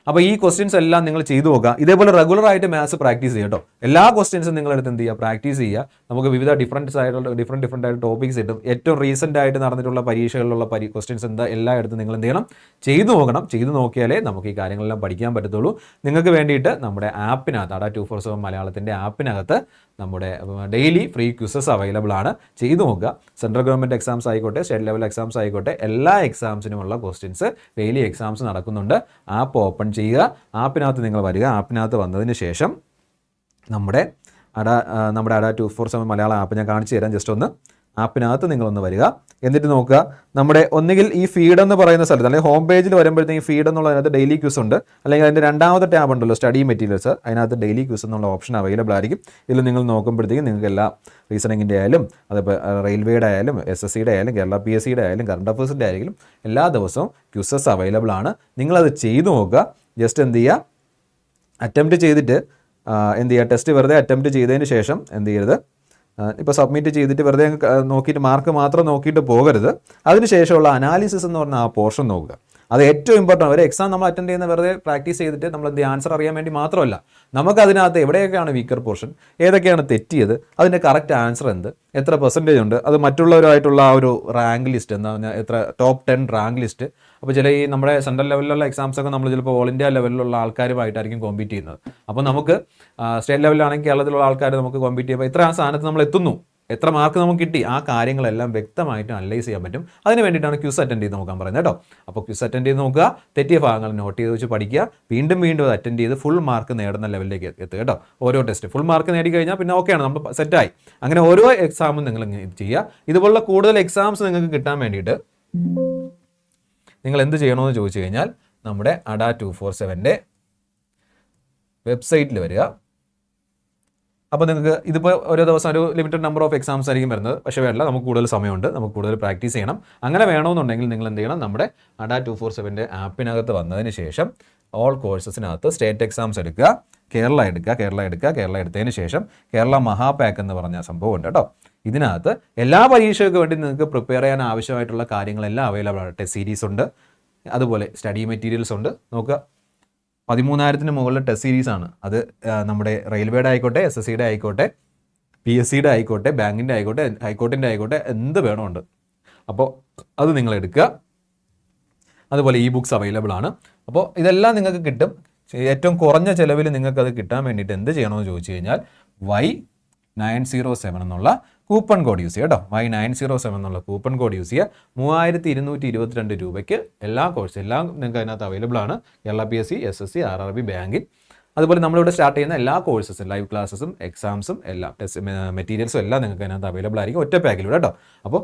Speaker 1: അപ്പോൾ ഈ ക്വസ്റ്റ്യൻസ് എല്ലാം നിങ്ങൾ ചെയ്തു നോക്കുക. ഇതേപോലെ റെഗുലർ ആയിട്ട് മാത്സ് പ്രാക്ടീസ് ചെയ്യുക കേട്ടോ. എല്ലാ ക്വസ്റ്റ്യൻസും നിങ്ങളെടുത്ത് എന്ത് ചെയ്യുക? പ്രാക്ടീസ് ചെയ്യുക. നമുക്ക് വിവിധ ഡിഫറൻസ് ആയിട്ടുള്ള ഡിഫറെന്റ് ഡിഫറന്റ് ആയിട്ട് ടോപ്പിക്സ് കിട്ടും ഏറ്റവും റീസെന്റ് ആയിട്ട് നടന്നിട്ടുള്ള പരീക്ഷകളിലുള്ള പരി ക്വസ്റ്റ്യൻസ് എന്താ? എല്ലാ എല്ലായിടത്തും നിങ്ങൾ എന്ത് ചെയ്യണം? ചെയ്തു നോക്കണം. ചെയ്തു നോക്കിയാലേ നമുക്ക് ഈ കാര്യങ്ങളെല്ലാം പഠിക്കാൻ പറ്റത്തുള്ളൂ. നിങ്ങൾക്ക് വേണ്ടിയിട്ട് നമ്മുടെ ആപ്പിനകത്ത് അടാ ടു ഫോർ സെവൻ മലയാളത്തിന്റെ ആപ്പിനകത്ത് നമ്മുടെ ഡെയിലി ഫ്രീ ക്യൂസസ് അവൈലബിൾ ആണ്. ചെയ്തു നോക്കുക. സെൻട്രൽ ഗവൺമെന്റ് എക്സാംസ് ആയിക്കോട്ടെ സ്റ്റേറ്റ് ലെവൽ എക്സാംസ് ആയിക്കോട്ടെ എല്ലാ എക്സാംസിനുമുള്ള ക്വസ്റ്റ്യൻസ് ഡെയിലി എക്സാംസ് നടക്കുന്നുണ്ട്. ആപ്പ് ഓപ്പൺ ചെയ്യുക. ആപ്പിനകത്ത് നിങ്ങൾ വരിക. ആപ്പിനകത്ത് വന്നതിന് ശേഷം നമ്മുടെ അട നമ്മുടെ Adda two four seven Malayalam app ഞാൻ കാണിച്ചു തരാം. ജസ്റ്റ് ഒന്ന് ആപ്പിനകത്ത് നിങ്ങളൊന്ന് വരിക. എന്നിട്ട് നോക്കുക നമ്മുടെ ഒന്നുകിൽ ഈ ഫീഡ് എന്ന് പറയുന്ന സ്ഥലത്ത് അല്ലെങ്കിൽ ഹോം പേജിൽ വരുമ്പോഴത്തേക്കും ഫീഡ് എന്നുള്ള അതിനകത്ത് ഡെയിലി ക്യൂസ് ഉണ്ട്. അല്ലെങ്കിൽ അതിന്റെ രണ്ടാമത്തെ ടാബ് ഉണ്ടല്ലോ സ്റ്റഡി മെറ്റീരിയൽസ് അതിനകത്ത് ഡെയിലി ക്യൂസ് എന്നുള്ള ഓപ്ഷൻ അവൈലബിൾ ആയിരിക്കും. ഇതിൽ നിങ്ങൾ നോക്കുമ്പോഴത്തേക്കും നിങ്ങൾക്ക് എല്ലാ റീസണിങ്ങിന്റെ ആയാലും അതിപ്പോൾ റെയിൽവേയുടെ ആയാലും എസ് എസ് സിയുടെ ആയാലും കേരള പി എസ് സിയുടെ ആയാലും കറണ്ട് അഫേഴ്സിന്റെ ആയാലും എല്ലാ ദിവസവും ക്യൂസസ് അവൈലബിൾ ആണ്. നിങ്ങളത് ചെയ്തു നോക്കുക. ജസ്റ്റ് എന്ത് ചെയ്യുക? അറ്റംപ്റ്റ് ചെയ്തിട്ട് എന്ത് ചെയ്യുക? ടെസ്റ്റ് വെറുതെ അറ്റംപ്റ്റ് ചെയ്തതിന് ശേഷം എന്ത് ചെയ്യരുത്? ഇപ്പോൾ സബ്മിറ്റ് ചെയ്തിട്ട് വെറുതെ നോക്കിയിട്ട് മാർക്ക് മാത്രം നോക്കിയിട്ട് പോകരുത്. അതിനുശേഷമുള്ള അനാലിസിസ് എന്ന് പറഞ്ഞ ആ പോർഷൻ നോക്കുക. അത് ഏറ്റവും ഇമ്പോർട്ടന്റ് ഒരു എക്സാം നമ്മൾ അറ്റൻഡ് ചെയ്യുന്ന വെറുതെ പ്രാക്ടീസ് ചെയ്തിട്ട് നമ്മൾ എന്ത് ആൻസർ അറിയാൻ വേണ്ടി മാത്രമല്ല നമുക്ക് അതിനകത്ത് എവിടെയൊക്കെയാണ് വീക്കർ പോർഷൻ ഏതൊക്കെയാണ് തെറ്റിയത്? അതിന്റെ കറക്റ്റ് ആൻസർ എന്ത്? എത്ര പെർസെന്റേജ് ഉണ്ട്? അത് മറ്റുള്ളവരുമായിട്ടുള്ള ആ ഒരു റാങ്ക് ലിസ്റ്റ് എന്താ പറഞ്ഞാൽ എത്ര ടോപ്പ് ടെൻ റാങ്ക് ലിസ്റ്റ് അപ്പോൾ ചില ഈ നമ്മുടെ സെൻട്രൽ ലെവലിലുള്ള എക്സാംസ് ഒക്കെ നമ്മൾ ചിലപ്പോൾ ഓൾ ഇന്ത്യ ലെവലിലുള്ള ആൾക്കാരുമായിട്ടായിരിക്കും കോമ്പീറ്റ് ചെയ്യുന്നത്. അപ്പോൾ നമുക്ക് സ്റ്റേറ്റ് ലെവലിലാണെങ്കിൽ കേരളത്തിലുള്ള ആൾക്കാർ നമുക്ക് കോമ്പീറ്റ് ചെയ്യുമ്പോൾ ഇത്ര ആ സ്ഥാനത്ത് നമ്മൾ എത്തുന്നു? എത്ര മാർക്ക് നമുക്ക് കിട്ടി? ആ കാര്യങ്ങളെല്ലാം വ്യക്തമായിട്ട് അനലൈസ് ചെയ്യാൻ പറ്റും. അതിന് വേണ്ടിയിട്ടാണ് ക്യൂസ് അറ്റൻഡ് ചെയ്ത് നോക്കാൻ പറയുന്നത് കേട്ടോ. അപ്പോൾ ക്യൂസ് അറ്റൻഡ് ചെയ്ത് നോക്കുക തെറ്റിയ ഭാഗങ്ങൾ നോട്ട് ചെയ്ത് വെച്ച് പഠിക്കുക വീണ്ടും വീണ്ടും അത് അറ്റൻഡ് ചെയ്ത് ഫുൾ മാർക്ക് നേടുന്ന ലെവലിലേക്ക് എത്തുക കേട്ടോ. ഓരോ ടെസ്റ്റ് ഫുൾ മാർക്ക് നേടി കഴിഞ്ഞാൽ പിന്നെ ഓക്കെയാണ് നമ്മൾ സെറ്റായി അങ്ങനെ ഓരോ എക്സാമും നിങ്ങൾ ചെയ്യുക. ഇതുപോലുള്ള കൂടുതൽ എക്സാംസ് നിങ്ങൾക്ക് കിട്ടാൻ വേണ്ടിയിട്ട് നിങ്ങൾ എന്ത് ചെയ്യണമെന്ന് ചോദിച്ചു കഴിഞ്ഞാൽ നമ്മുടെ അഡ ടു ഫോർ സെവന്റെ വെബ്സൈറ്റിൽ വരിക. അപ്പോൾ നിങ്ങൾക്ക് ഇതിപ്പോൾ ഓരോ ദിവസം ഒരു ലിമിറ്റഡ് നമ്പർ ഓഫ് എക്സാംസ് ആയിരിക്കും വരുന്നത്. പക്ഷേ വേണ്ട നമുക്ക് കൂടുതൽ സമയമുണ്ട്. നമുക്ക് കൂടുതൽ പ്രാക്ടീസ് ചെയ്യണം. അങ്ങനെ വേണമെന്നുണ്ടെങ്കിൽ നിങ്ങൾ എന്ത് ചെയ്യണം നമ്മുടെ അഡ ടു ഫോർ സെവന്റെ ആപ്പിനകത്ത് വന്നതിന് ശേഷം ഓൾ കോഴ്സസിനകത്ത് സ്റ്റേറ്റ് എക്സാംസ് എടുക്കുക. കേരള എടുക്കുക കേരള എടുക്കുക കേരള എടുത്തതിന് ശേഷം കേരള മഹാപാക്ക് എന്ന് പറഞ്ഞ സംഭവം ഉണ്ട് കേട്ടോ. ഇതിനകത്ത് എല്ലാ പരീക്ഷകൾക്ക് വേണ്ടി നിങ്ങൾക്ക് പ്രിപ്പയർ ചെയ്യാൻ ആവശ്യമായിട്ടുള്ള കാര്യങ്ങളെല്ലാം അവൈലബിൾ ടെസ്റ്റ് സീരീസ് ഉണ്ട്. അതുപോലെ സ്റ്റഡി മെറ്റീരിയൽസ് ഉണ്ട്. നോക്കുക. പതിമൂന്നായിരത്തിന് മുകളിൽ ടെസ്റ്റ് സീരീസ് ആണ്. അത് നമ്മുടെ റെയിൽവേയുടെ ആയിക്കോട്ടെ എസ് എസ് സിയുടെ ആയിക്കോട്ടെ പി എസ് സിയുടെ ആയിക്കോട്ടെ ബാങ്കിന്റെ ആയിക്കോട്ടെ ഹൈക്കോർട്ടിന്റെ ആയിക്കോട്ടെ എന്ത് വേണമുണ്ട്. അപ്പോൾ അത് നിങ്ങൾ എടുക്കുക. അതുപോലെ ഇ ബുക്സ് അവൈലബിൾ ആണ്. അപ്പോൾ ഇതെല്ലാം നിങ്ങൾക്ക് കിട്ടും. ഏറ്റവും കുറഞ്ഞ ചിലവിൽ നിങ്ങൾക്ക് അത് കിട്ടാൻ വേണ്ടിയിട്ട് എന്ത് ചെയ്യണമെന്ന് ചോദിച്ചു കഴിഞ്ഞാൽ വൈ നയൻ സീറോ സെവൻ എന്നുള്ള കൂപ്പൺ കോഡ് യൂസ് ചെയ്യുക കേട്ടോ. വൈ നയൻ സീറോ സെവൻ എന്നുള്ള കൂപ്പൺ കോഡ് യൂസ് ചെയ്യുക മൂവായിരത്തി ഇരുന്നൂറ്റി ഇരുപത്തിരണ്ട് രൂപയ്ക്ക് എല്ലാ കോഴ്സ് എല്ലാം നിങ്ങൾക്ക് അതിനകത്ത് അവൈലബിൾ ആണ്. Kerala P S C S S C R R B ബാങ്കിൽ അതുപോലെ നമ്മളിവിടെ സ്റ്റാർട്ട് ചെയ്യുന്ന എല്ലാ കോഴ്സസും ലൈവ് ക്ലാസ്സസും എക്സാംസും എല്ലാം ടെസ്റ്റ് മെറ്റീരിയൽസും എല്ലാം നിങ്ങൾക്ക് അതിനകത്ത് അവൈലബിൾ ആയിരിക്കും ഒറ്റ പാക്കിലൂടെ കേട്ടോ. അപ്പോൾ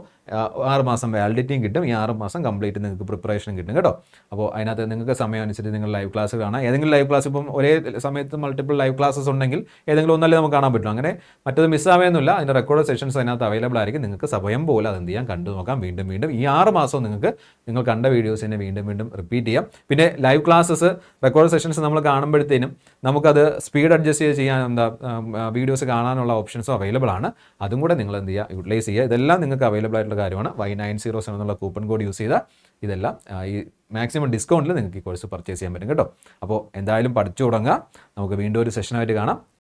Speaker 1: ആറ് മാസം വാലിഡിറ്റിയും കിട്ടും. ഈ ആറ് മാസം കംപ്ലീറ്റ് നിങ്ങൾക്ക് പ്രിപ്പറേഷനും കിട്ടും കേട്ടോ. അപ്പോൾ അതിനകത്ത് നിങ്ങൾക്ക് സമയം അനുസരിച്ച് നിങ്ങൾ ലൈവ് ക്ലാസ് കാണാം. ഏതെങ്കിലും ലൈവ് ക്ലാസ് ഇപ്പം ഒരേ സമയത്ത് മൾട്ടിപ്പിൾ ലൈവ് ക്ലാസ്സസ് ഉണ്ടെങ്കിൽ ഏതെങ്കിലും ഒന്നല്ലേ നമുക്ക് കാണാൻ പറ്റും. അങ്ങനെ മറ്റത് മിസ്സാവുന്നില്ല അതിന്റെ റെക്കോർഡ് സെഷൻസ് അതിനകത്ത് അവൈലബിൾ ആയിരിക്കും. നിങ്ങൾക്ക് സമയം പോലെ അത് എന്ത് ചെയ്യാം? കണ്ടു നോക്കാം. വീണ്ടും വീണ്ടും ഈ ആറ് മാസം നിങ്ങൾക്ക് നിങ്ങൾ കണ്ട വീഡിയോസ് തന്നെ വീണ്ടും വീണ്ടും റിപ്പീറ്റ് ചെയ്യാം. പിന്നെ ലൈവ് ക്ലാസ്സസ് റെക്കോർഡ് സെഷൻസ് നമ്മൾ കാണുമ്പോഴത്തേനും നമുക്കത് സ്പീഡ് അഡ്ജസ്റ്റ് ചെയ്ത് ചെയ്യാൻ എന്താ വീഡിയോസ് കാണാനുള്ള ഓപ്ഷൻസും അവൈലബിൾ ആണ്. അതും കൂടെ നിങ്ങൾ എന്ത് ചെയ്യുക? യൂട്ടിലൈസ് ചെയ്യുക. ഇതെല്ലാം നിങ്ങൾക്ക് അവൈലബിൾ ആയിട്ടുള്ള കാര്യമാണ്. വൈ നയൻ സീറോ സെവൻ എന്നുള്ള കൂപ്പൺ കോഡ് യൂസ് ചെയ്താൽ ഇതെല്ലാം ഈ മാക്സിമം ഡിസ്കൗണ്ടിൽ നിങ്ങൾക്ക് ഈ കോഴ്സ് പർച്ചേസ് ചെയ്യാൻ പറ്റും കേട്ടോ. അപ്പോൾ എന്തായാലും പഠിച്ചു തുടങ്ങുക നമുക്ക് വീണ്ടും ഒരു സെഷനായിട്ട് കാണാം.